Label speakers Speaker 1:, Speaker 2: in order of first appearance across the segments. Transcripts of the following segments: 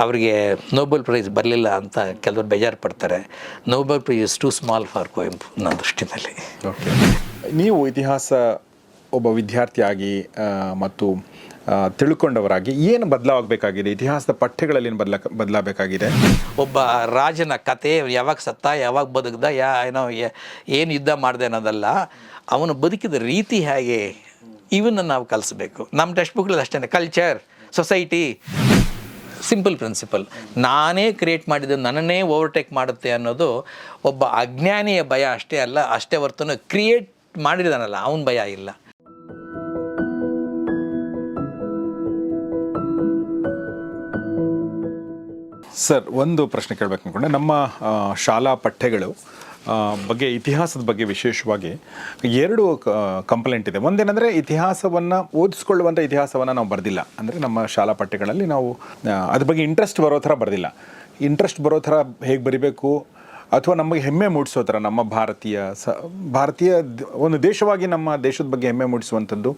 Speaker 1: ಅವರಿಗೆ Nobel prize ಬರಲಿಲ್ಲ ಅಂತ ಕೆಲವರು ಬೇಜಾರು ಪಡ್ತಾರೆ Nobel prize is too small for Kuvempu ನನ್ನ ದೃಷ್ಟಿನಲ್ಲಿ.
Speaker 2: ಓಕೆ ನೀವು ಇತಿಹಾಸ ಒಬ್ಬ ವಿದ್ಯಾರ್ಥಿಯಾಗಿ ಮತ್ತು ತಿಳ್ಕೊಂಡವರಾಗಿ ಏನು ಬದಲಾಗಬೇಕಾಗಿದೆ? ಇತಿಹಾಸದ ಪಠ್ಯಗಳಲ್ಲಿ ಏನು ಬದಲಾ ಬದಲಾಗಬೇಕಾಗಿದೆ?
Speaker 1: ಒಬ್ಬ ರಾಜನ ಕತೆ ಯಾವಾಗ ಸತ್ತ ಯಾವಾಗ ಬದುಕ್ದ ಯಾ ಏನೋ ಏನು ಯುದ್ಧ ಮಾಡಿದೆ ಅನ್ನೋದಲ್ಲ ಅವನು ಬದುಕಿದ ರೀತಿ ಹೇಗೆ ಇವನ್ನ ನಾವು ಕಲಿಸ್ಬೇಕು. ನಮ್ಮ ಟೆಕ್ಸ್ಟ್ ಬುಕ್ಗಳಲ್ಲಿ ಅಷ್ಟೇ ಕಲ್ಚರ್ ಸೊಸೈಟಿ ಸಿಂಪಲ್ ಪ್ರಿನ್ಸಿಪಲ್. ನಾನೇ ಕ್ರಿಯೇಟ್ ಮಾಡಿದ್ದು, ನನ್ನನ್ನೇ ಓವರ್ಟೇಕ್ ಮಾಡುತ್ತೆ ಅನ್ನೋದು ಒಬ್ಬ ಅಜ್ಞಾನಿಯ ಭಯ ಅಷ್ಟೇ ಅಲ್ಲ, ಅಷ್ಟೇ ಹೊರತು ಕ್ರಿಯೇಟ್ ಮಾಡಿದಾನಲ್ಲ ಅವನ ಭಯ ಇಲ್ಲ.
Speaker 2: ಸರ್, ಒಂದು ಪ್ರಶ್ನೆ ಕೇಳಬೇಕು ಅಂದ್ಕೊಂಡೆ ನಮ್ಮ ಶಾಲಾ ಪಠ್ಯಗಳು ಬಗ್ಗೆ, ಇತಿಹಾಸದ ಬಗ್ಗೆ ವಿಶೇಷವಾಗಿ ಎರಡು ಕಂಪ್ಲೇಂಟ್ ಇದೆ. ಒಂದೇನೆಂದರೆ, ಇತಿಹಾಸವನ್ನು ಓದಿಸ್ಕೊಳ್ಳುವಂಥ ಇತಿಹಾಸವನ್ನು ನಾವು ಬರೆದಿಲ್ಲ. ಅಂದರೆ ನಮ್ಮ ಶಾಲಾ ಪಠ್ಯಗಳಲ್ಲಿ ನಾವು ಅದ್ರ ಬಗ್ಗೆ ಇಂಟ್ರೆಸ್ಟ್ ಬರೋ ಥರ ಬರೆದಿಲ್ಲ. ಇಂಟ್ರೆಸ್ಟ್ ಬರೋ ಥರ ಹೇಗೆ ಬರಿಬೇಕು? ಅಥವಾ ನಮಗೆ ಹೆಮ್ಮೆ ಮೂಡಿಸೋ ಥರ ನಮ್ಮ ಭಾರತೀಯ ಸ, ಭಾರತೀಯ ಒಂದು ದೇಶವಾಗಿ ನಮ್ಮ ದೇಶದ ಬಗ್ಗೆ ಹೆಮ್ಮೆ ಮೂಡಿಸುವಂಥದ್ದು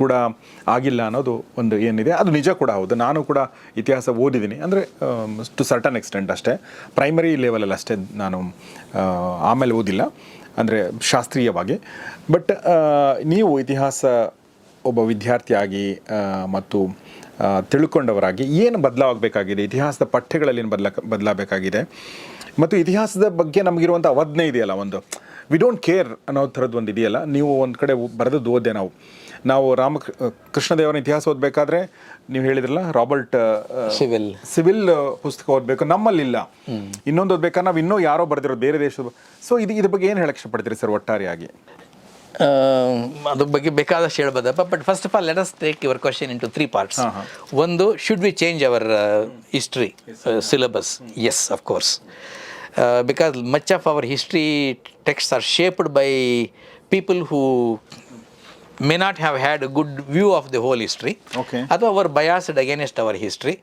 Speaker 2: ಕೂಡ ಆಗಿಲ್ಲ ಅನ್ನೋದು ಒಂದು ಏನಿದೆ. ಅದು ನಿಜ ಕೂಡ ಹೌದು. ನಾನು ಕೂಡ ಇತಿಹಾಸ ಓದಿದ್ದೀನಿ. ಅಂದರೆ ಟು ಸರ್ಟನ್ ಎಕ್ಸ್ಟೆಂಟ್ ಅಷ್ಟೇ. ಪ್ರೈಮರಿ ಲೆವೆಲಲ್ಲಿ ಅಷ್ಟೇ ನಾನು ಆಮೇಲೆ ಓದಿಲ್ಲ. ಅಂದರೆ ಶಾಸ್ತ್ರೀಯವಾಗಿ. ಬಟ್ ನೀವು ಇತಿಹಾಸ ಒಬ್ಬ ವಿದ್ಯಾರ್ಥಿಯಾಗಿ ಮತ್ತು ತಿಳ್ಕೊಂಡವರಾಗಿ, ಏನು ಬದಲಾಗಬೇಕಾಗಿದೆ? ಇತಿಹಾಸದ ಪಠ್ಯಗಳಲ್ಲಿ ಏನು ಬದಲಾ ಬದಲಾಗಬೇಕಾಗಿದೆ? ಮತ್ತು ಇತಿಹಾಸದ ಬಗ್ಗೆ ನಮಗಿರುವಂಥ ಅವಜ್ಞೆ ಇದೆಯಲ್ಲ ಒಂದು. ವಿ ಡೋಂಟ್ ಕೇರ್ ಅನ್ನೋ ಥರದ್ದು ಒಂದು ಇದೆಯಲ್ಲ. ನೀವು ಒಂದು ಕಡೆ ಬರೆದದ್ದು ಓದಿದೆ ನಾವು. ನಾವು ರಾಮ ಕೃಷ್ಣದೇವರ ಇತಿಹಾಸ ಓದಬೇಕಾದ್ರೆ ನೀವು ಹೇಳಿದ್ರಲ್ಲ ರಾಬರ್ಟ್
Speaker 1: ಸಿವಿಲ್.
Speaker 2: ಸಿವಿಲ್ ಪುಸ್ತಕ ಓದಬೇಕು. ನಮ್ಮಲ್ಲಿಲ್ಲ. ಇನ್ನೊಂದು ಓದ್ಬೇಕಾದ್ರೆ ನಾವು ಇನ್ನೂ ಯಾರೋ ಬರೆದಿರೋದು ಬೇರೆ ದೇಶದ ಸೊ ಇದು ಇದ್ರ ಬಗ್ಗೆ ಏನು ಹೇಳಕ್ಕೆ ಇಷ್ಟಪಡ್ತೀರಿ ಸರ್ ಒಟ್ಟಾರೆಯಾಗಿ?
Speaker 1: ಅದ್ರ ಬಗ್ಗೆ ಬೇಕಾದಷ್ಟು ಹೇಳ್ಬೋದಪ್ಪ. But first of all let us take your question into three parts ಒಂದು should we change our history syllabus yes of course because much of our history text are shaped by people who may not have had a good view of the whole history.
Speaker 2: Okay.
Speaker 1: ಅಥವಾ our biased against our history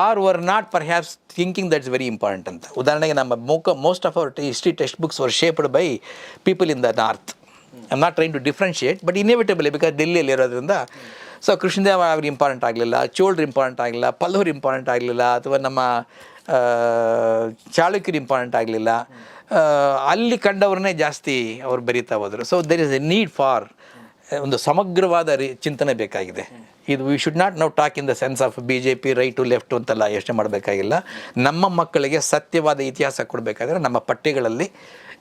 Speaker 1: are were not perhaps thinking that's very important ಅಂತ ಉದಾಹರಣೆಗೆ ನಮ್ಮ Moka most of our history text books were shaped by people in the north I'm not trying to differentiate but inevitable because ಡೆಲ್ಲಿಯಲ್ಲಿ ಇರೋದ್ರಿಂದ so Krishnadeva ಅವ್ರಿಗೆ important ಆಗಲಿಲ್ಲ, ಚೋಳ್ರು important ಆಗಲಿಲ್ಲ, ಪಲ್ಲವರು important ಆಗಲಿಲ್ಲ, ಅಥವಾ ನಮ್ಮ ಚಾಳುಕ್ಯರು ಇಂಪಾರ್ಟೆಂಟ್ ಆಗಲಿಲ್ಲ. ಅಲ್ಲಿ ಕಂಡವ್ರನ್ನೇ ಜಾಸ್ತಿ ಅವ್ರು ಬರೀತಾ ಹೋದರು. So there is a need for ಒಂದು ಸಮಗ್ರವಾದ ರೀ, ಚಿಂತನೆ ಬೇಕಾಗಿದೆ. ಇದು we should not now talk in the sense of B J P right left ಅಂತೆಲ್ಲ ಯೋಚನೆ ಮಾಡಬೇಕಾಗಿಲ್ಲ. ನಮ್ಮ ಮಕ್ಕಳಿಗೆ ಸತ್ಯವಾದ ಇತಿಹಾಸ ಕೊಡಬೇಕಾದ್ರೆ ನಮ್ಮ ಪಠ್ಯಗಳಲ್ಲಿ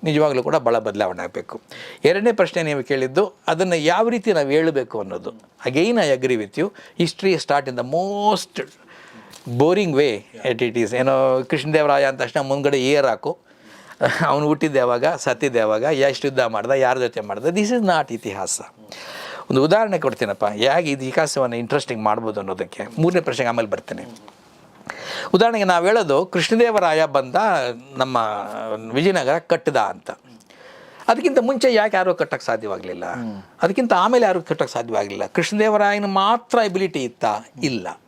Speaker 1: ನಿಜವಾಗ್ಲೂ ಕೂಡ ಭಾಳ ಬದಲಾವಣೆ ಆಗಬೇಕು. ಎರಡನೇ ಪ್ರಶ್ನೆ ನೀವು ಕೇಳಿದ್ದು, ಅದನ್ನು ಯಾವ ರೀತಿ ನಾವು ಹೇಳಬೇಕು ಅನ್ನೋದು. Again I agree with you history start in the most boring way at it is ಏನೋ ಕೃಷ್ಣದೇವರಾಯ ಅಂದ ತಕ್ಷಣ ಮುಂದ್ಗಡೆ ಏರ್ ಹಾಕು. ಅವನು ಹುಟ್ಟಿದ್ದೆ ಯಾವಾಗ? ಸತ್ತಿದ್ದೆ ಯಾವಾಗ? ಎಷ್ಟು ಯುದ್ಧ ಮಾಡ್ದ? ಯಾರ ಜೊತೆ ಮಾಡ್ದ? ದಿಸ್ ಇಸ್ ನಾಟ್ ಇತಿಹಾಸ. ಒಂದು ಉದಾಹರಣೆ ಕೊಡ್ತೀನಪ್ಪ. ಹೇಗೆ ಇತಿಹಾಸವನ್ನು ಇಂಟ್ರೆಸ್ಟಿಂಗ್ ಮಾಡ್ಬೋದು ಅನ್ನೋದಕ್ಕೆ? ಮೂರನೇ ಪ್ರಶ್ನೆಗೆ ಆಮೇಲೆ ಬರ್ತೀನಿ. ಉದಾಹರಣೆಗೆ ನಾವು ಹೇಳೋದು ಕೃಷ್ಣದೇವರಾಯ ಬಂದ ನಮ್ಮ ವಿಜಯನಗರ ಕಟ್ಟಿದ ಅಂತ. ಅದಕ್ಕಿಂತ ಮುಂಚೆ ಯಾಕೆ ಯಾರೂ ಕಟ್ಟಕ್ಕೆ ಸಾಧ್ಯವಾಗಲಿಲ್ಲ? ಅದಕ್ಕಿಂತ ಆಮೇಲೆ ಯಾರು ಕಟ್ಟಕ್ಕೆ ಸಾಧ್ಯವಾಗಲಿಲ್ಲ. ಕೃಷ್ಣದೇವರಾಯನ ಮಾತ್ರ ಎಬಿಲಿಟಿ ಇತ್ತಾ? ಇಲ್ಲ.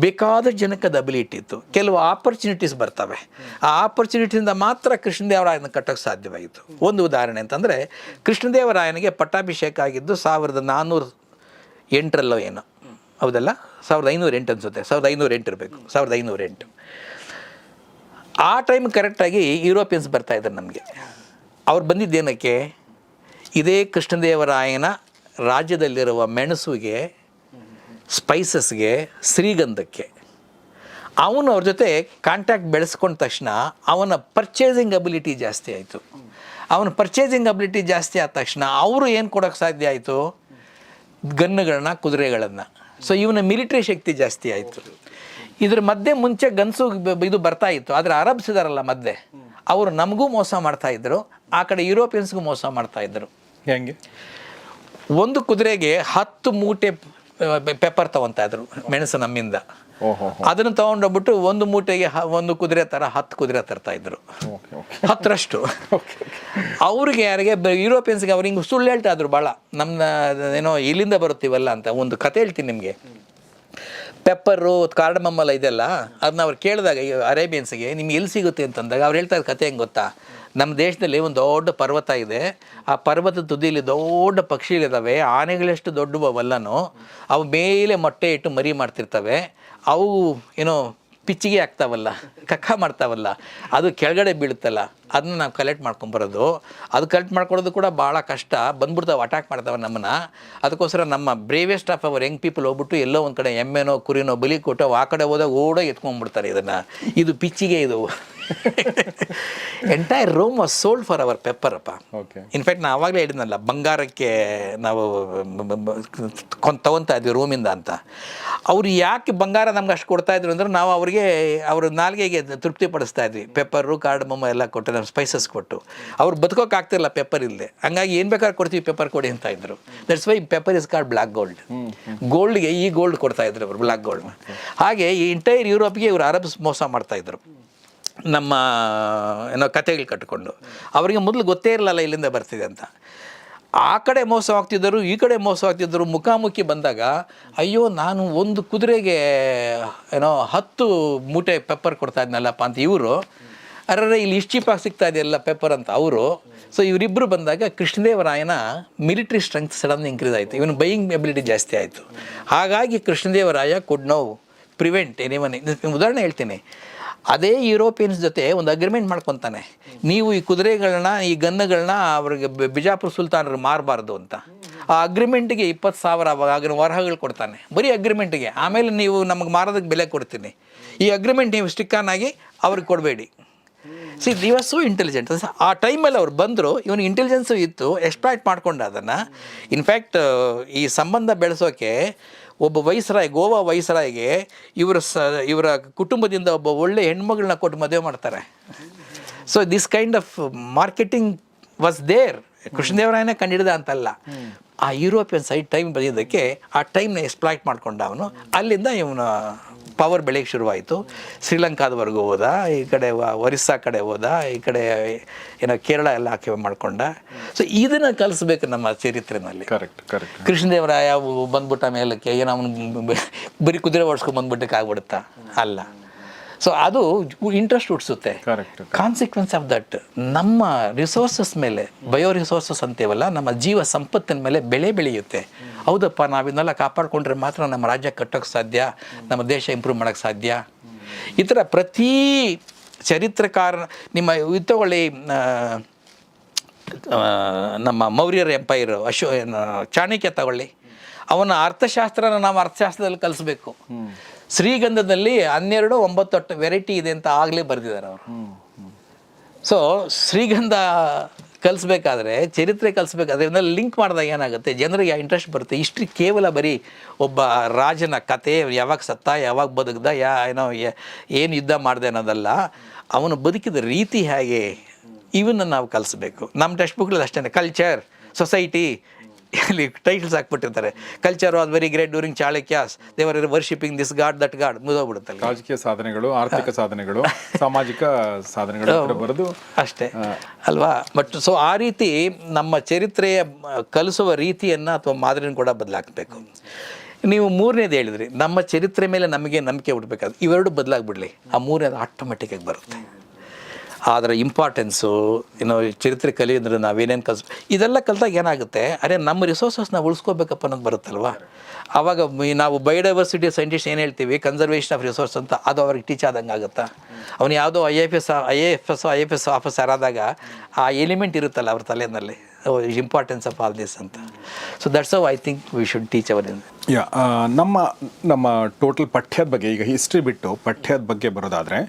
Speaker 1: ಬೇಕಾದ ಜನಕದ ಅಬಿಲಿಟಿ ಇತ್ತು. ಕೆಲವು ಆಪರ್ಚುನಿಟೀಸ್ ಬರ್ತವೆ. ಆ ಆಪರ್ಚುನಿಟಿಯಿಂದ ಮಾತ್ರ ಕೃಷ್ಣದೇವರಾಯನ ಕಟ್ಟಕ್ಕೆ ಸಾಧ್ಯವಾಯಿತು. ಒಂದು ಉದಾಹರಣೆ ಅಂತಂದರೆ ಕೃಷ್ಣದೇವರಾಯನಿಗೆ ಪಟ್ಟಾಭಿಷೇಕ ಆಗಿದ್ದು ಸಾವಿರದ ನಾನ್ನೂರು ಎಂಟರಲ್ಲೋ ಏನೋ. ಹೌದಲ್ಲ? ಸಾವಿರದ ಐನೂರ ಎಂಟು ಅನಿಸುತ್ತೆ. ಸಾವಿರದ ಐನೂರ ಎಂಟು ಇರಬೇಕು. ಸಾವಿರದ ಐನೂರ ಎಂಟು. ಆ ಟೈಮ್ ಕರೆಕ್ಟಾಗಿ ಯುರೋಪಿಯನ್ಸ್ ಬರ್ತಾ ಇದ್ದಾರೆ ನಮಗೆ. ಅವ್ರು ಬಂದಿದ್ದೇನಕ್ಕೆ ಇದೇ ಕೃಷ್ಣದೇವರಾಯನ ರಾಜ್ಯದಲ್ಲಿರುವ ಮೆಣಸುಗೆ ಸ್ಪೈಸಸ್ಗೆ ಶ್ರೀಗಂಧಕ್ಕೆ. ಅವನು ಅವ್ರ ಜೊತೆ ಕಾಂಟ್ಯಾಕ್ಟ್ ಬೆಳೆಸ್ಕೊಂಡ ತಕ್ಷಣ ಅವನ ಪರ್ಚೇಸಿಂಗ್ ಅಬಿಲಿಟಿ ಜಾಸ್ತಿ ಆಯಿತು. ಅವನ ಪರ್ಚೇಸಿಂಗ್ ಅಬಿಲಿಟಿ ಜಾಸ್ತಿ ಆದ ತಕ್ಷಣ ಅವರು ಏನು ಕೊಡೋಕ್ಕೆ ಸಾಧ್ಯ ಆಯಿತು? ಗನ್ನುಗಳನ್ನ, ಕುದುರೆಗಳನ್ನು. ಸೊ ಇವನ ಮಿಲಿಟರಿ ಶಕ್ತಿ ಜಾಸ್ತಿ ಆಯಿತು. ಇದ್ರ ಮಧ್ಯೆ ಮುಂಚೆ ಗನ್ಸು ಇದು ಬರ್ತಾ ಇತ್ತು. ಆದರೆ ಅರಬ್ಸ್ ಇದಾರಲ್ಲ ಮಧ್ಯೆ ಅವರು ನಮಗೂ ಮೋಸ ಮಾಡ್ತಾ ಇದ್ರು ಆ ಕಡೆ ಯುರೋಪಿಯನ್ಸ್ಗೂ ಮೋಸ ಮಾಡ್ತಾ ಇದ್ರು.
Speaker 2: ಹೆಂಗೆ?
Speaker 1: ಒಂದು ಕುದುರೆಗೆ ಹತ್ತು ಮೂಟೆ ಪೆಪ್ಪರ್ ತಗೊತಾ ಇದ್ರು ಮೆಣಸು ನಮ್ಮಿಂದ. ಅದನ್ನು ತಗೊಂಡೋಗ್ಬಿಟ್ಟು ಒಂದು ಮೂಟೆಗೆ ಒಂದು ಕುದುರೆ ಥರ ಹತ್ತು ಕುದುರೆ ತರ್ತಾ ಇದ್ರು. ಹತ್ತರಷ್ಟು. ಅವ್ರಿಗೆ ಯಾರಿಗೆ ಯುರೋಪಿಯನ್ಸ್ಗೆ ಅವ್ರು ಹಿಂಗೆ ಸುಳ್ಳು ಹೇಳ್ತಾ ಇದ್ರು ಭಾಳ ನಮ್ಮ ಏನೋ ಇಲ್ಲಿಂದ ಬರುತ್ತೀವಲ್ಲ ಅಂತ ಒಂದು ಕತೆ ಹೇಳ್ತೀನಿ ನಿಮಗೆ. ಪೆಪ್ಪರು ಕಾರ್ಡಮಮ್ಮಲ್ಲ ಇದೆಲ್ಲ ಅದನ್ನ ಅವ್ರು ಕೇಳಿದಾಗ ಅರೇಬಿಯನ್ಸ್ಗೆ ನಿಮ್ಗೆ ಎಲ್ಲಿ ಸಿಗುತ್ತೆ ಅಂತಂದಾಗ ಅವ್ರು ಹೇಳ್ತಾ ಇದ್ದ ಕತೆ ಹೆಂಗೆ ಗೊತ್ತಾ? ನಮ್ಮ ದೇಶದಲ್ಲಿ ಒಂದು ದೊಡ್ಡ ಪರ್ವತ ಇದೆ. ಆ ಪರ್ವತದ ತುದಿಯಲ್ಲಿ ದೊಡ್ಡ ಪಕ್ಷಿಗಳಿದ್ದಾವೆ ಆನೆಗಳಷ್ಟು ದೊಡ್ಡ ಅವೆಲ್ಲನೂ ಅವು ಮೇಲೆ ಮೊಟ್ಟೆ ಇಟ್ಟು ಮರಿ ಮಾಡ್ತಿರ್ತವೆ. ಅವು ಏನೋ ಪಿಚ್ಚಿಗೆ ಆಗ್ತಾವಲ್ಲ, ಕಕ್ಕ ಮಾಡ್ತಾವಲ್ಲ, ಅದು ಕೆಳಗಡೆ ಬೀಳುತ್ತಲ್ಲ, ಅದನ್ನ ನಾವು ಕಲೆಕ್ಟ್ ಮಾಡ್ಕೊಂಬರೋದು. ಅದು ಕಲೆಕ್ಟ್ ಮಾಡ್ಕೊಳ್ಳೋದು ಕೂಡ ಭಾಳ ಕಷ್ಟ. ಬಂದ್ಬಿಡ್ತಾವೆ ಅಟ್ಯಾಕ್ ಮಾಡ್ತಾವೆ ನಮ್ಮನ್ನು. ಅದಕ್ಕೋಸ್ಕರ ನಮ್ಮ bravest of our young people ಹೋಗ್ಬಿಟ್ಟು ಎಲ್ಲೋ ಒಂದು ಕಡೆ ಎಮ್ಮೆನೋ, ಕುರಿನೋ, ಬಲಿ ಕೊಟ್ಟು, ಆ ಕಡೆ ಹೋದಾಗ ಓಡೋ ಎತ್ಕೊಂಡ್ಬಿಡ್ತಾರೆ ಇದನ್ನು. ಇದು ಪಿಚ್ಚಿಗೆ ಇದು. Entire room was sold for our pepper ಅಪ್ಪ
Speaker 2: ಓಕೆ
Speaker 1: ಇನ್ಫ್ಯಾಕ್ಟ್ ನಾ ಆವಾಗಲೇ ಹೇಳಿದ್ನಲ್ಲ ಬಂಗಾರಕ್ಕೆ ನಾವು ತಗೊತಾ ಇದ್ವಿ ರೂಮಿಂದ ಅಂತ. ಅವ್ರು ಯಾಕೆ ಬಂಗಾರ ನಮ್ಗೆ ಅಷ್ಟು ಕೊಡ್ತಾ ಇದ್ರು ಅಂದ್ರೆ ನಾವು ಅವ್ರಿಗೆ ಅವ್ರ ನಾಲ್ಗೆಗೆ ತೃಪ್ತಿ ಪಡಿಸ್ತಾ ಇದ್ವಿ ಪೆಪ್ಪರು ಕಾರ್ಡಮಮ್ಮ ಎಲ್ಲ ಕೊಟ್ಟು ನಮ್ಮ ಸ್ಪೈಸಸ್ ಕೊಟ್ಟು. ಅವ್ರು ಬದುಕೋಕೆ ಆಗ್ತಿರಲ್ಲ ಪೆಪ್ಪರ್ ಇಲ್ಲದೆ ಹಂಗಾಗಿ ಏನು ಬೇಕಾದ್ರೆ ಕೊಡ್ತೀವಿ ಪೆಪ್ಪರ್ ಕೊಡಿ ಅಂತ ಇದ್ರು. That's why pepper is called black gold ಗೋಲ್ಡ್ಗೆ ಈ ಗೋಲ್ಡ್ ಕೊಡ್ತಾ ಇದ್ರು ಅವರು ಬ್ಲ್ಯಾಕ್ ಗೋಲ್ಡ್ ಹಾಗೆ ಈ ಇಂಟೈರ್ ಯುರೋಪ್ಗೆ ಇವರು ಅರಬ್ಸ್ ಮೋಸ ಮಾಡ್ತಾ ಇದ್ರು. ನಮ್ಮ, ಏನೋ ಕತೆಗಳು ಕಟ್ಟಿಕೊಂಡು. ಅವರಿಗೆ ಮೊದಲು ಗೊತ್ತೇ ಇರಲಿಲ್ಲ ಇಲ್ಲಿಂದ ಬರ್ತಿದೆ ಅಂತ. ಆ ಕಡೆ ಮೋಸ ಆಗ್ತಿದ್ದರು, ಈ ಕಡೆ ಮೋಸ ಆಗ್ತಿದ್ದರು, ಮುಖಾಮುಖಿ ಬಂದಾಗ, ಅಯ್ಯೋ, ನಾನು ಒಂದು ಕುದುರೆಗೆ, ಏನೋ ಹತ್ತು ಮೂಟೆ ಪೆಪ್ಪರ್ ಕೊಡ್ತಾ ಇದ್ನಲ್ಲಪ್ಪ ಅಂತ ಇವರು. ಅರ್ರೆ, ಇಲ್ಲಿ ಇಷ್ಟು ಚೀಪಾಗಿ ಸಿಗ್ತಾ ಇದೆಯಲ್ಲ ಪೆಪ್ಪರ್ ಅಂತ ಅವರು. ಸೊ ಇವರಿಬ್ಬರು ಬಂದಾಗ ಕೃಷ್ಣದೇವರಾಯನ ಮಿಲಿಟ್ರಿ ಸ್ಟ್ರೆಂತ್ ಸಡನ್ ಇನ್ಕ್ರೀಸ್ ಆಯಿತು. ಇವನು ಬೈಯಿಂಗ್ ಎಬಿಲಿಟಿ ಜಾಸ್ತಿ ಆಯಿತು. ಹಾಗಾಗಿ ಕೃಷ್ಣದೇವರಾಯ ಕುಡ್ ನೋವು ಪ್ರಿವೆಂಟ್ ಎನಿವನ್ ಉದಾಹರಣೆ ಹೇಳ್ತೀನಿ. ಅದೇ ಯುರೋಪಿಯನ್ಸ್ ಜೊತೆ ಒಂದು ಅಗ್ರಿಮೆಂಟ್ ಮಾಡ್ಕೊತಾನೆ. ನೀವು ಈ ಕುದುರೆಗಳನ್ನ, ಈ ಗನ್ನಗಳನ್ನ ಅವ್ರಿಗೆ ಬಿಜಾಪುರ ಸುಲ್ತಾನರು ಮಾರಬಾರ್ದು ಅಂತ. ಆ ಅಗ್ರಿಮೆಂಟ್ಗೆ ಇಪ್ಪತ್ತು ಸಾವಿರ ಅವಾಗ ಆಗಿನ ವರಹಗಳು ಕೊಡ್ತಾನೆ. ಬರೀ ಅಗ್ರಿಮೆಂಟ್ಗೆ ಆಮೇಲೆ ನೀವು ನಮಗೆ ಮಾರೋದಕ್ಕೆ ಬೆಲೆ ಕೊಡ್ತೀನಿ. ಈ ಅಗ್ರಿಮೆಂಟ್ ನೀವು ಸ್ಟಿಕ್ಕನ್ ಆಗಿ ಅವ್ರಿಗೆ ಕೊಡಬೇಡಿ. See they was so intelligent ಆ ಟೈಮಲ್ಲಿ ಅವ್ರು ಬಂದರು ಇವನು ಇಂಟೆಲಿಜೆನ್ಸು ಇತ್ತು ಎಕ್ಸ್ಪ್ಲಾಯ್ಟ್ ಮಾಡ್ಕೊಂಡು ಅದನ್ನು. ಇನ್ಫ್ಯಾಕ್ಟ್ ಈ ಸಂಬಂಧ ಬೆಳೆಸೋಕೆ ಒಬ್ಬ ವೈಸರಾಯ್, ಗೋವಾ ವೈಸರಾಯ್ಗೆ ಇವರ ಸ, ಇವರ ಕುಟುಂಬದಿಂದ ಒಬ್ಬ ಒಳ್ಳೆ ಹೆಣ್ಮಗಳನ್ನ ಕೊಟ್ಟು ಮದುವೆ ಮಾಡ್ತಾರೆ. So this kind of marketing was there ಕೃಷ್ಣದೇವರಾಯನೇ ಕಂಡಿಡಿದ ಅಂತಲ್ಲ. ಆ ಯುರೋಪಿಯನ್ ಸೈಡ್ ಟೈಮ್ ಬಂದಿದ್ದಕ್ಕೆ ಆ ಟೈಮ್ನ ಎಕ್ಸ್ಪ್ಲಾಯ್ಟ್ ಮಾಡ್ಕೊಂಡ ಅವನು. ಅಲ್ಲಿಂದ ಇವನು ಪವರ್ ಬೆಳೆಯಕ್ಕೆ ಶುರುವಾಯಿತು. ಶ್ರೀಲಂಕಾದವರೆಗೂ ಹೋದ ಈ ಕಡೆ ಒರಿಸ್ಸಾ ಕಡೆ ಹೋದ ಈ ಕಡೆ ಏನೋ ಕೇರಳ ಎಲ್ಲ ಆಕೆ ಮಾಡ್ಕೊಂಡ. ಸೊ ಇದನ್ನು ಕಲಿಸ್ಬೇಕು ನಮ್ಮ ಚರಿತ್ರೆನಲ್ಲಿ.
Speaker 2: ಕರೆಕ್ಟ್ ಕರೆಕ್ಟ್
Speaker 1: ಕೃಷ್ಣದೇವರಾಯ ಬಂದ್ಬಿಟ್ಟ ಮೇಲಕ್ಕೆ ಏನೋ ಅವನು ಬರೀ ಕುದುರೆ ಓಡಿಸ್ಕೊಂಡು ಬಂದ್ಬಿಟ್ಟಕ್ಕೆ ಆಗ್ಬಿಡುತ್ತಾ? ಅಲ್ಲ. ಸೊ ಅದು ಇಂಟ್ರೆಸ್ಟ್ ಹುಟ್ಟಿಸುತ್ತೆ
Speaker 2: ಕರೆಕ್ಟ್
Speaker 1: ಕಾನ್ಸಿಕ್ವೆನ್ಸ್ ಆಫ್ ದಟ್ ನಮ್ಮ ರಿಸೋರ್ಸಸ್ ಮೇಲೆ ಬಯೋ ರಿಸೋರ್ಸಸ್ ಅಂತೇವಲ್ಲ ನಮ್ಮ ಜೀವ ಸಂಪತ್ತಿನ ಮೇಲೆ ಬೆಳೆ ಬೆಳೆಯುತ್ತೆ. ಹೌದಪ್ಪ ನಾವಿನ್ನೆಲ್ಲ ಕಾಪಾಡಿಕೊಂಡ್ರೆ ಮಾತ್ರ ನಮ್ಮ ರಾಜ್ಯ ಕಟ್ಟೋಕ್ಕೆ ಸಾಧ್ಯ ನಮ್ಮ ದೇಶ ಇಂಪ್ರೂವ್ ಮಾಡೋಕ್ಕೆ ಸಾಧ್ಯ. ಈ ಥರ ಪ್ರತಿ ಚರಿತ್ರಕಾರ ನಿಮ್ಮ ಇತ್ತೊಳ್ಳಿ ತಗೊಳ್ಳಿ ನಮ್ಮ ಮೌರ್ಯರ ಎಂಪೈರು ಅಶೋ ಚಾಣಕ್ಯ ತಗೊಳ್ಳಿ. ಅವನ ಅರ್ಥಶಾಸ್ತ್ರನ ನಾವು ಅರ್ಥಶಾಸ್ತ್ರದಲ್ಲಿ ಕಲಿಸ್ಬೇಕು. ಶ್ರೀಗಂಧದಲ್ಲಿ ಹನ್ನೆರಡು ಒಂಬತ್ತು ವೆರೈಟಿ ಇದೆ ಅಂತ ಆಗಲೇ ಬರೆದಿದ್ದಾರೆ ಅವರು. ಸೊ ಶ್ರೀಗಂಧ ಕಲಿಸ್ಬೇಕಾದ್ರೆ, ಚರಿತ್ರೆ ಕಲಿಸ್ಬೇಕಾದ್ರೆ ಇದನ್ನೆಲ್ಲ ಲಿಂಕ್ ಮಾಡಿದಾಗ ಏನಾಗುತ್ತೆ? ಜನರಿಗೆ ಇಂಟ್ರೆಸ್ಟ್ ಬರುತ್ತೆ. ಹಿಸ್ಟ್ರಿ ಕೇವಲ ಬರೀ ಒಬ್ಬ ರಾಜನ ಕತೆ, ಯಾವಾಗ ಸತ್ತ, ಯಾವಾಗ ಬದುಕ್ದ, ಯಾ, ಏನೋ ಏನು ಯುದ್ಧ ಮಾಡಿದೆ ಅನ್ನೋದಲ್ಲ, ಅವನು ಬದುಕಿದ ರೀತಿ ಹೇಗೆ, ಇವನ್ನ ನಾವು ಕಲಿಸ್ಬೇಕು. ನಮ್ಮ ಟೆಕ್ಸ್ಟ್ ಬುಕ್ಗಳಲ್ಲಿ ಅಷ್ಟೇ ಕಲ್ಚರ್ ಸೊಸೈಟಿ ಇಲ್ಲಿ titles ಹಾಕ್ಬಿಟ್ಟಿರ್ತಾರೆ. Culture was very great during Chalukyas they were worshipping this god that god ಮುದೋಗ್ಬಿಡುತ್ತಲ್ಲ
Speaker 2: ರಾಜಕೀಯ ಸಾಧನೆಗಳು ಆರ್ಥಿಕ ಸಾಧನೆಗಳು ಸಾಮಾಜಿಕ ಸಾಧನೆಗಳು ಬರೆದು
Speaker 1: ಅಷ್ಟೇ. ಅಲ್ವಾ? ಬಟ್ ಸೊ ಆ ರೀತಿ ನಮ್ಮ ಚರಿತ್ರೆಯ ಕಲಿಸುವ ರೀತಿಯನ್ನು ಅಥವಾ ಮಾದರಿನ ಕೂಡ ಬದಲಾಗಬೇಕು ನೀವು ಮೂರನೇದು ಹೇಳಿದ್ರಿ. ನಮ್ಮ ಚರಿತ್ರೆ ಮೇಲೆ ನಮಗೆ ನಂಬಿಕೆ ಹುಡ್ಬೇಕಾದ್ರೆ ಇವೆರಡು ಬದಲಾಗ್ಬಿಡ್ಲಿ. ಆ ಮೂರನೇದು ಆಟೋಮೆಟಿಕ್ಕಾಗಿ ಬರುತ್ತೆ. ಅದರ ಇಂಪಾರ್ಟೆನ್ಸು ಏನೋ ಚರಿತ್ರೆ ಕಲಿಯೋದ್ರೆ ನಾವೇನೇನು ಕಲ್ಸ್, ಇದೆಲ್ಲ ಕಲಿತಾಗ ಏನಾಗುತ್ತೆ? ಅರೆ ನಮ್ಮ ರಿಸೋರ್ಸಸ್ನ ಉಳಿಸ್ಕೋಬೇಕಪ್ಪ ಅನ್ನೋದು ಬರುತ್ತಲ್ವಾ? ಆವಾಗ ನಾವು ಬಯೋಡೈವರ್ಸಿಟಿ ಸೈಂಟಿಸ್ಟ್ ಏನು ಹೇಳ್ತೀವಿ? ಕನ್ಸರ್ವೇಷನ್ ಆಫ್ ರಿಸೋರ್ಸ್ ಅಂತ ಅದು ಅವ್ರಿಗೆ ಟೀಚ್ ಆದಂಗೆ ಆಗುತ್ತಾ? ಅವನು ಯಾವುದೋ I F S I A F S I F S officer ಆದಾಗ ಆ ಎಲಿಮೆಂಟ್ ಇರುತ್ತಲ್ಲ ಅವ್ರ ತಲೆಯಲ್ಲಿ? ಇಂಪಾರ್ಟೆನ್ಸ್ ಆಫ್ ಆಲ್ ದಿಸ್ ಅಂತ. So that's how I think we should teach our
Speaker 2: ಯಾ ಆ, ನಮ್ಮ ನಮ್ಮ ಟೋಟಲ್ ಪಠ್ಯದ ಬಗ್ಗೆ ಈಗ ಹಿಸ್ಟ್ರಿ ಬಿಟ್ಟು ಪಠ್ಯದ ಬಗ್ಗೆ ಬರೋದಾದರೆ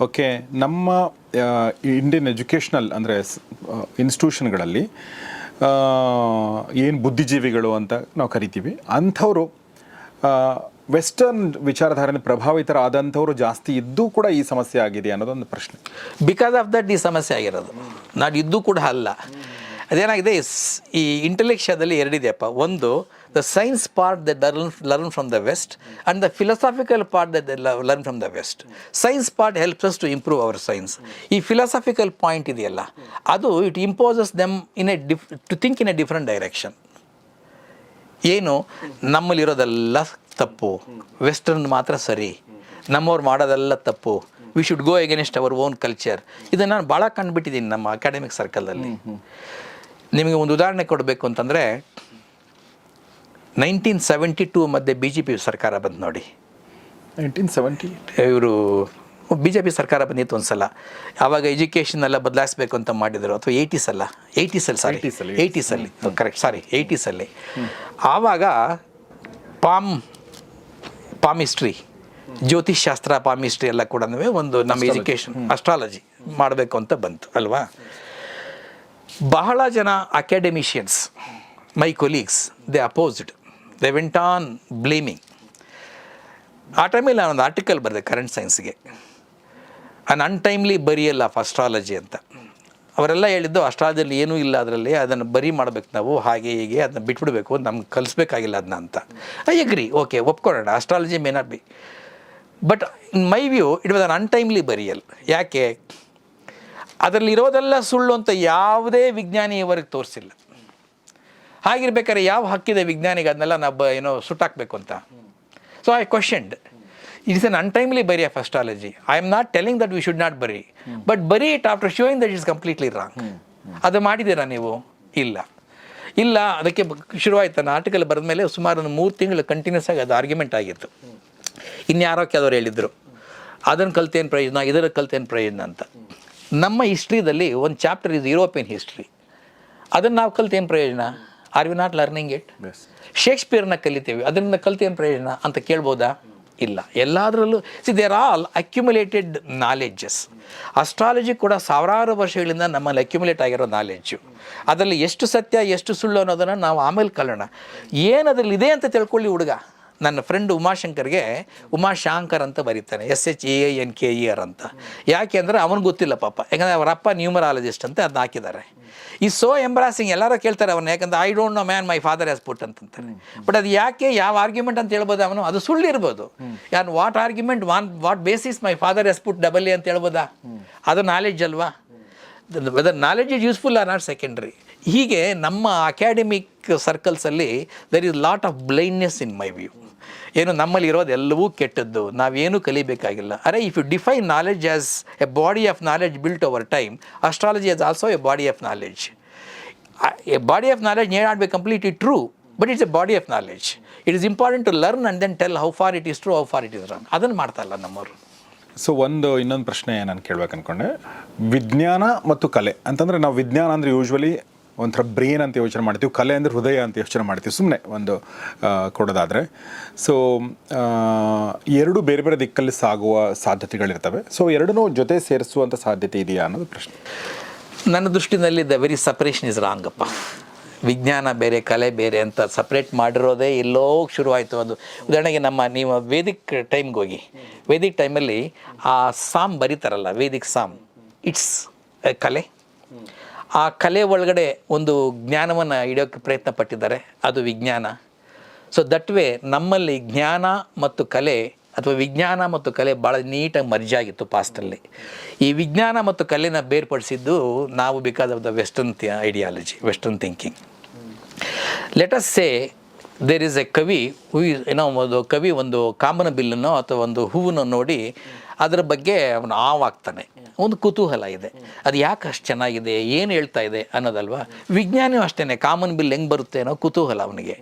Speaker 2: ಓಕೆ ನಮ್ಮ ಇಂಡಿಯನ್ ಎಜುಕೇಷ್ನಲ್ ಅಂದರೆ ಇನ್ಸ್ಟಿಟ್ಯೂಷನ್ಗಳಲ್ಲಿ ಏನು ಬುದ್ಧಿಜೀವಿಗಳು ಅಂತ ನಾವು ಕರಿತೀವಿ ಅಂಥವರು ವೆಸ್ಟರ್ನ್ ವಿಚಾರಧಾರಣೆ ಪ್ರಭಾವಿತರಾದಂಥವರು ಜಾಸ್ತಿ ಇದ್ದೂ ಕೂಡ ಈ ಸಮಸ್ಯೆ ಆಗಿದೆ ಅನ್ನೋದೊಂದು ಪ್ರಶ್ನೆ.
Speaker 1: ಬಿಕಾಸ್ ಆಫ್ ದಟ್ ಈ ಸಮಸ್ಯೆ ಆಗಿರೋದು. ನಾಡಿದ್ದು ಇದ್ದು ಕೂಡ ಅಲ್ಲ. ಅದೇನಾಗಿದೆ, ಈ ಇಂಟೆಲೆಕ್ಷದಲ್ಲಿ ಎರಡಿದೆಯಪ್ಪ. ಒಂದು the science part the learn learn from the west and the philosophical part the learn from the west science part helps us to improve our science ಈ ಫಿಲಾಸಫಿಕಲ್ ಪಾಯಿಂಟ್ ಇದೆಯಲ್ಲ, ಅದು it imposes them in a dif to think in a different direction ಏನು? ನಮ್ಮಲ್ಲಿರೋದೆಲ್ಲ ತಪ್ಪು. Western ಮಾತ್ರ ಸರಿ. ನಮ್ಮವ್ರು ಮಾಡೋದೆಲ್ಲ ತಪ್ಪು. We should go against our own culture ಇದನ್ನು ನಾನು ಭಾಳ ಕಂಡುಬಿಟ್ಟಿದ್ದೀನಿ ನಮ್ಮ ಅಕಾಡೆಮಿಕ್ ಸರ್ಕಲಲ್ಲಿ ನಿಮಗೆ ಒಂದು ಉದಾಹರಣೆ ಕೊಡಬೇಕು ಅಂತಂದರೆ ನೈನ್ಟೀನ್ ಸೆವೆಂಟಿ ಟೂ ಮಧ್ಯೆ ಬಿ ಜೆ ಪಿ ಸರ್ಕಾರ ಬಂದು ನೋಡಿ.
Speaker 2: ನೈನ್ಟೀನ್ ಸೆವೆಂಟಿ
Speaker 1: ಇವರು ಬಿ ಜೆ ಪಿ ಸರ್ಕಾರ ಬಂದಿತ್ತು ಒಂದು ಸಲ ಆವಾಗ ಎಜುಕೇಷನ್ ಎಲ್ಲ ಬದಲಾಯಿಸಬೇಕು ಅಂತ ಮಾಡಿದರು. ಅಥವಾ ಏಯ್ಟೀಸ್ ಅಲ್ಲ? ಏಯ್ಟೀಸಲ್ಲಿ ಸಾರಿ
Speaker 2: 80s ಅಲ್ಲಿ.
Speaker 1: ಏಯ್ಟೀಸಲ್ಲಿ ಕರೆಕ್ಟ್ ಸಾರಿ ಏಯ್ಟೀಸಲ್ಲಿ ಆವಾಗ ಪಾಮ್ ಪಾಮಿಸ್ಟ್ರಿ ಜ್ಯೋತಿಷ್ ಶಾಸ್ತ್ರ ಪಾಮಿಸ್ಟ್ರಿ ಎಲ್ಲ ಕೂಡ ಒಂದು ನಮ್ಮ ಎಜುಕೇಷನ್ ಅಸ್ಟ್ರಾಲಜಿ ಮಾಡಬೇಕು ಅಂತ ಬಂತು ಅಲ್ವಾ? ಬಹಳ ಜನ academicians my colleagues they opposed they went on blaming ಆ ಟೈಮಲ್ಲಿ ನಾನೊಂದು ಆರ್ಟಿಕಲ್ ಬರೆದೆ current ಸೈನ್ಸ್ಗೆ un untimely burial of astrology ಅಂತ. ಅವರೆಲ್ಲ ಹೇಳಿದ್ದು ಅಸ್ಟ್ರಾಲಜಿಯಲ್ಲಿ ಏನೂ ಇಲ್ಲ ಅದರಲ್ಲಿ, ಅದನ್ನು ಬರಿ ಮಾಡಬೇಕು ನಾವು, ಹಾಗೆ ಹೀಗೆ, ಅದನ್ನ ಬಿಟ್ಬಿಡಬೇಕು ನಮ್ಗೆ ಕಲಿಸ್ಬೇಕಾಗಿಲ್ಲ ಅದನ್ನ ಅಂತ. I agree okay ಒಪ್ಕೊಳ್ಳೋಣ. Astrology may not be but in my view it was un untimely burial ಯಾಕೆ? ಅದರಲ್ಲಿ ಇರೋದೆಲ್ಲ ಸುಳ್ಳು ಅಂತ ಯಾವುದೇ ವಿಜ್ಞಾನಿ ಇವರಿಗೆ ತೋರಿಸಿಲ್ಲ. ಹಾಗಿರ್ಬೇಕಾದ್ರೆ ಯಾವ ಹಕ್ಕಿದೆ ವಿಜ್ಞಾನಿಗೆ ಅದನ್ನೆಲ್ಲ ನಾವು ಏನೋ ಸುಟ್ಟಾಕಬೇಕು ಅಂತ? So I questioned it is un untimely bury of astrology I am not telling that we should not bury but bury it after showing that is completely wrong ಅದು ಮಾಡಿದ್ದೀರಾ ನೀವು? ಇಲ್ಲ. ಇಲ್ಲ, ಅದಕ್ಕೆ ಶುರುವಾಯ್ತು. ನಾನು ಆರ್ಟಿಕಲ್ ಬರೆದ ಮೇಲೆ ಸುಮಾರು ಒಂದು ಮೂರು ತಿಂಗಳು ಕಂಟಿನ್ಯೂಸ್ ಆಗಿ ಅದು ಆರ್ಗ್ಯುಮೆಂಟ್ ಆಗಿತ್ತು. ಇನ್ಯಾರೋ ಕೆಲವರು ಹೇಳಿದರು. ಅದನ್ನು ಕಲ್ತೇನು ಪ್ರಯೋಜನ, ಇದರ ಕಲ್ತೇನು ಪ್ರಯೋಜನ ಅಂತ. ನಮ್ಮ ಹಿಸ್ಟ್ರಿದಲ್ಲಿ ಒಂದು ಚಾಪ್ಟರ್ ಇಸ್ ಯುರೋಪಿಯನ್ ಹಿಸ್ಟ್ರಿ ಅದನ್ನು ನಾವು ಕಲ್ತೇನು ಪ್ರಯೋಜನ? Are we not learning it ಶೇಕ್ಸ್ಪಿಯರ್ನ ಕಲಿತೇವೆ. ಅದರಿಂದ ಕಲ್ತೇನು ಪ್ರಯೋಜನ ಅಂತ ಕೇಳ್ಬೋದಾ? ಇಲ್ಲ. ಎಲ್ಲದರಲ್ಲೂ see there all accumulated knowledges astrology ಕೂಡ ಸಾವಿರಾರು ವರ್ಷಗಳಿಂದ ನಮ್ಮಲ್ಲಿ ಅಕ್ಯುಮುಲೇಟ್ ಆಗಿರೋ ನಾಲೆಡ್ಜು ಅದರಲ್ಲಿ ಎಷ್ಟು ಸತ್ಯ ಎಷ್ಟು ಸುಳ್ಳು ಅನ್ನೋದನ್ನು ನಾವು ಆಮೇಲೆ ಕಲೋಣ. ಏನು ಅದರಲ್ಲಿ ಇದೆ ಅಂತ ತಿಳ್ಕೊಳ್ಳಿ ಹುಡುಗ. ನನ್ನ ಫ್ರೆಂಡ್ ಉಮಾಶಂಕರ್ಗೆ ಉಮಾಶಾಂಕರ್ ಅಂತ ಬರೀತಾನೆ S H A N K E R ಅಂತ. ಯಾಕೆ ಅಂದರೆ ಅವನಿಗೆ ಗೊತ್ತಿಲ್ಲ ಪಾಪ. ಯಾಕಂದರೆ ಅವರ ಅಪ್ಪ ನ್ಯೂಮರಾಲಜಿಸ್ಟ್ ಅಂತ ಅದನ್ನ ಹಾಕಿದ್ದಾರೆ. ಈ ಸೋ ಎಂಬ್ರಾಸಿಂಗ್ ಎಲ್ಲರೂ ಕೇಳ್ತಾರೆ ಅವನ್ನ ಯಾಕಂದ್ರೆ I don't know man my father has put ಅಂತಂತಾರೆ. But ಅದು ಯಾಕೆ, ಯಾವ ಆರ್ಗ್ಯುಮೆಂಟ್ ಅಂತ ಹೇಳ್ಬೋದು ಅವನು? ಅದು ಸುಳ್ಳು ಇರ್ಬೋದು on what argument on what basis my father has put double A ಅಂತ ಹೇಳ್ಬೋದಾ? ಅದು ನಾಲೆಡ್ಜ್ ಅಲ್ವಾ? Whether knowledge is useful or not secondary ಹೀಗೆ ನಮ್ಮ academic ಸರ್ಕಲ್ಸಲ್ಲಿ there is lot of blindness in my view ಏನು ನಮ್ಮಲ್ಲಿ ಇರೋದು ಎಲ್ಲವೂ ಕೆಟ್ಟದ್ದು. ನಾವೇನು ಕಲಿಬೇಕಾಗಿಲ್ಲ. ಅರೆ if you define knowledge as a body of knowledge built over time astrology as also a body of knowledge a body of knowledge ನೇ not be completely true but it's a body of knowledge it is important to learn and then tell how far it is true how far it is wrong ಅದನ್ನು ಮಾಡ್ತಾ ಇಲ್ಲ ನಮ್ಮವರು.
Speaker 2: So ಒಂದು ಇನ್ನೊಂದು ಪ್ರಶ್ನೆ ನಾನು ಕೇಳ್ಬೇಕು ಅಂದ್ಕೊಂಡೆ ವಿಜ್ಞಾನ ಮತ್ತು ಕಲೆ. ಅಂತಂದರೆ ನಾವು ವಿಜ್ಞಾನ ಅಂದರೆ ಯೂಶ್ವಲಿ ಒಂಥರ ಬ್ರೇನ್ ಅಂತ ಯೋಚನೆ ಮಾಡ್ತೀವಿ, ಕಲೆ ಅಂದರೆ ಹೃದಯ ಅಂತ ಯೋಚನೆ ಮಾಡ್ತೀವಿ ಸುಮ್ಮನೆ ಒಂದು ಕೊಡೋದಾದರೆ. ಸೊ ಎರಡು ಬೇರೆ ಬೇರೆ ದಿಕ್ಕಲ್ಲಿ ಸಾಗುವ ಸಾಧ್ಯತೆಗಳಿರ್ತವೆ. ಸೊ ಎರಡನ್ನೂ ಜೊತೆ ಸೇರಿಸುವಂಥ ಸಾಧ್ಯತೆ ಇದೆಯಾ ಅನ್ನೋದು ಪ್ರಶ್ನೆ.
Speaker 1: ನನ್ನ ದೃಷ್ಟಿನಲ್ಲಿ the very suppression is wrong ಅಪ್ಪ. ವಿಜ್ಞಾನ ಬೇರೆ, ಕಲೆ ಬೇರೆ ಅಂತ ಸಪ್ರೇಟ್ ಮಾಡಿರೋದೇ ಎಲ್ಲೋ ಶುರುವಾಯಿತು ಅದು. ಉದಾಹರಣೆಗೆ ನಮ್ಮ, ನೀವು ವೇದಿಕ್ ಟೈಮ್ಗೆ ಹೋಗಿ. ವೇದಿಕ್ ಟೈಮಲ್ಲಿ ಆ ಸಾಮ್ ಬರೀತಾರಲ್ಲ ವೇದಿಕ್ ಸಾಮ್. ಇಟ್ಸ್ ಕಲೆ. ಆ ಕಲೆ ಒಳಗಡೆ ಒಂದು ಜ್ಞಾನವನ್ನು ಇಡೋಕ್ಕೆ ಪ್ರಯತ್ನ ಪಟ್ಟಿದ್ದಾರೆ ಅದು ವಿಜ್ಞಾನ. ಸೊ ದಟ್ ವೇ ನಮ್ಮಲ್ಲಿ ಜ್ಞಾನ ಮತ್ತು ಕಲೆ ಅಥವಾ ವಿಜ್ಞಾನ ಮತ್ತು ಕಲೆ ಭಾಳ ನೀಟಾಗಿ ಮರ್ಜಾಗಿತ್ತು ಪಾಸ್ಟಲ್ಲಿ ಈ ವಿಜ್ಞಾನ ಮತ್ತು ಕಲೆನ ಬೇರ್ಪಡಿಸಿದ್ದು ನಾವು because of the western ideology western thinking let us say there is a ಕವಿ ಹೂ ಏನೋ ಒಂದು ಕವಿ ಒಂದು ಕಾಮನ ಬಿಲ್ಲನ್ನು ಅಥವಾ ಒಂದು ಹೂವನ್ನು ನೋಡಿ ಅದರ ಬಗ್ಗೆ ಅವನು ಆವಾಗ್ತಾನೆ ಒಂದು ಕುತೂಹಲ ಇದೆ. ಅದು ಯಾಕೆ ಅಷ್ಟು ಚೆನ್ನಾಗಿದೆ, ಏನು ಹೇಳ್ತಾ ಇದೆ ಅನ್ನೋದಲ್ವಾ? ವಿಜ್ಞಾನಿಯು ಅಷ್ಟೇ ಕಾಮನ್ ಬಿಲ್ ಹೆಂಗೆ ಬರುತ್ತೆ ಅನ್ನೋ ಕುತೂಹಲ ಅವನಿಗೆ.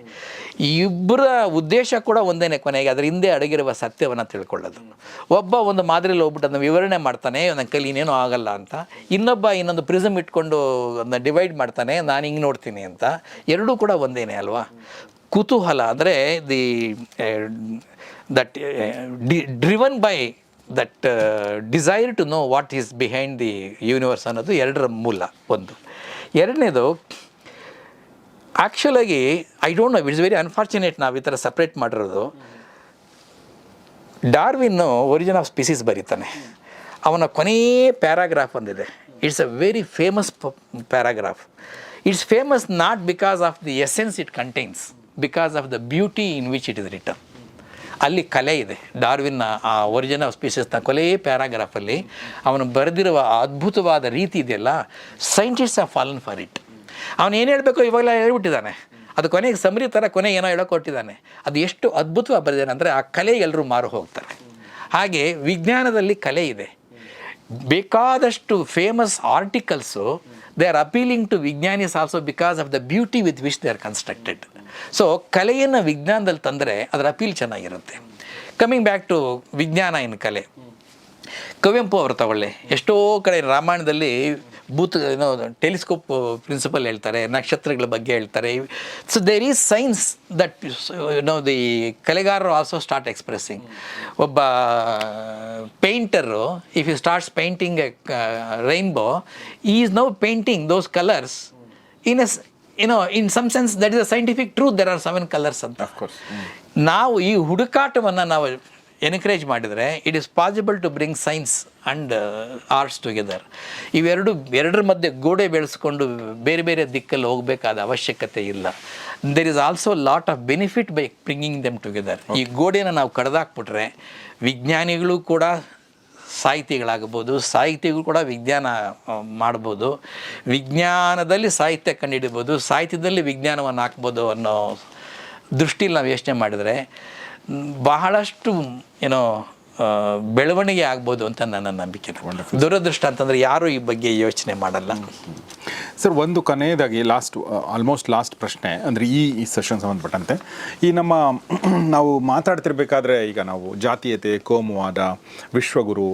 Speaker 1: ಇಬ್ಬರ ಉದ್ದೇಶ ಕೂಡ ಒಂದೇನೆ ಕೊನೆಗೆ, ಅದರ ಹಿಂದೆ ಅಡಗಿರುವ ಸತ್ಯವನ್ನು ತಿಳ್ಕೊಳ್ಳೋದು. ಒಬ್ಬ ಒಂದು ಮಾದರಿಯಲ್ಲಿ ಹೋಗ್ಬಿಟ್ಟು ಅದನ್ನು ವಿವರಣೆ ಮಾಡ್ತಾನೆ, ನನ್ನ ಕೈಲಿ ಇನ್ನೇನೂ ಆಗಲ್ಲ ಅಂತ. ಇನ್ನೊಬ್ಬ ಇನ್ನೊಂದು ಪ್ರಿಸಮ್ ಇಟ್ಕೊಂಡು ಅದನ್ನ ಡಿವೈಡ್ ಮಾಡ್ತಾನೆ, ನಾನು ಹಿಂಗೆ ನೋಡ್ತೀನಿ ಅಂತ. ಎರಡೂ ಕೂಡ ಒಂದೇನೆ ಅಲ್ವಾ? ಕುತೂಹಲ ಅಂದರೆ the that driven by that desire to know what is behind the universe ಅನ್ನೋದು ಎರಡರ ಮೂಲ ಒಂದು. ಎರಡನೇದು ಆ್ಯಕ್ಚುಲಾಗಿ I don't know it's very unfortunate ನಾವು ಈ ಥರ ಸಪ್ರೇಟ್ ಮಾಡಿರೋದು. ಡಾರ್ವಿನ್ನು ಒರಿಜಿನ್ ಆಫ್ ಸ್ಪೀಸೀಸ್ ಬರೀತಾನೆ. ಅವನ ಕೊನೆಯ ಪ್ಯಾರಾಗ್ರಾಫ್ ಒಂದಿದೆ. It's a very famous paragraph it's famous not because of the essence it contains because of the beauty in which it is written ಅಲ್ಲಿ ಕಲೆ ಇದೆ. ಡಾರ್ವಿನ್ನ ಆ ಒರಿಜಿನ್ ಆಫ್ ಸ್ಪೀಸಸ್ನ ಕೊಲೆಯೇ ಪ್ಯಾರಾಗ್ರಾಫಲ್ಲಿ ಅವನು ಬರೆದಿರುವ ಅದ್ಭುತವಾದ ರೀತಿ ಇದೆಯಲ್ಲ scientist have fallen for it ಅವನು ಏನು ಹೇಳಬೇಕು? ಇವಾಗಲೇ ಹೇಳ್ಬಿಟ್ಟಿದ್ದಾನೆ. ಅದು ಕೊನೆಗೆ ಸಮರಿ ಥರ ಕೊನೆ ಏನೋ ಹೇಳೋಕೆ ಕೊಟ್ಟಿದ್ದಾನೆ ಅದು ಎಷ್ಟು ಅದ್ಭುತವಾಗಿ ಬರೆದಿದ್ದಾನೆ ಅಂದರೆ ಆ ಕಲೆ ಎಲ್ಲರೂ ಮಾರು ಹೋಗ್ತಾರೆ. ಹಾಗೆ ವಿಜ್ಞಾನದಲ್ಲಿ ಕಲೆ ಇದೆ. ಬೇಕಾದಷ್ಟು famous articles they are appealing to ವಿಜ್ಞಾನಿಸ್ also because of the beauty with which they are constructed so ಕಲೆಯನ್ನು ವಿಜ್ಞಾನದಲ್ಲಿ ತಂದರೆ ಅದರ ಅಪೀಲ್ ಚೆನ್ನಾಗಿರುತ್ತೆ. ಕಮಿಂಗ್ ಬ್ಯಾಕ್ ಟು ವಿಜ್ಞಾನ ಇನ್ ಕಲೆ. ಕುವೆಂಪು ಅವರು ತಗೊಳ್ಳಿ. ಎಷ್ಟೋ ಕಡೆ ರಾಮಾಯಣದಲ್ಲಿ ಬೂತ್ ಏನೋ ಟೆಲಿಸ್ಕೋಪ್ ಪ್ರಿನ್ಸಿಪಲ್ ಹೇಳ್ತಾರೆ, ನಕ್ಷತ್ರಗಳ ಬಗ್ಗೆ ಹೇಳ್ತಾರೆ. So there is science that no the ಕಲೆಗಾರರು also start expressing ಒಬ್ಬ painter if you starts painting a rainbow is now painting those colours in as you know in some sense that is a scientific truth there are seven colours ಅಂತ.
Speaker 2: Of course
Speaker 1: ನಾವು ಈ ಹುಡುಕಾಟವನ್ನು ನಾವು encourage ಮಾಡಿದರೆ it is possible to bring science and arts together ಇವೆರಡು ಎರಡರ ಮಧ್ಯೆ ಗೋಡೆ ಬೆಳೆಸ್ಕೊಂಡು ಬೇರೆ ಬೇರೆ ದಿಕ್ಕಲ್ಲಿ ಹೋಗಬೇಕಾದ ಅವಶ್ಯಕತೆ ಇಲ್ಲ. There is also lot of benefit by bringing them together ಈ ಗೋಡೆನ ನಾವು ಕಡ್ದಾಕ್ಬಿಟ್ರೆ ವಿಜ್ಞಾನಿಗಳು ಕೂಡ ಸಾಹಿತಿಗಳಾಗ್ಬೋದು ಸಾಹಿತಿಗೂ ಕೂಡ ವಿಜ್ಞಾನ ಮಾಡ್ಬೋದು. ವಿಜ್ಞಾನದಲ್ಲಿ ಸಾಹಿತ್ಯ ಕಂಡುಹಿಡಿಬೋದು, ಸಾಹಿತ್ಯದಲ್ಲಿ ವಿಜ್ಞಾನವನ್ನು ಹಾಕ್ಬೋದು ಅನ್ನೋ ದೃಷ್ಟಿಲಿ ನಾವು ಯೋಚನೆ ಮಾಡಿದರೆ ಬಹಳಷ್ಟು, ಏನೋ ಬೆಳವಣಿಗೆ ಆಗ್ಬೋದು ಅಂತ ನನ್ನ ನಂಬಿಕೆ ದುರದೃಷ್ಟ ಅಂತಂದರೆ ಯಾರೂ ಈ ಬಗ್ಗೆ ಯೋಚನೆ ಮಾಡಲ್ಲ.
Speaker 2: ಸರ್, ಒಂದು ಕೊನೆಯದಾಗಿ ಲಾಸ್ಟ್ ಆಲ್ಮೋಸ್ಟ್ ಲಾಸ್ಟ್ ಪ್ರಶ್ನೆ, ಅಂದರೆ ಈ ಈ ಸೆಷನ್ ಸಂಬಂಧಪಟ್ಟಂತೆ. ಈ ನಮ್ಮ, ನಾವು ಮಾತಾಡ್ತಿರ್ಬೇಕಾದ್ರೆ ಈಗ ನಾವು ಜಾತೀಯತೆ, ಕೋಮುವಾದ, ವಿಶ್ವಗುರು,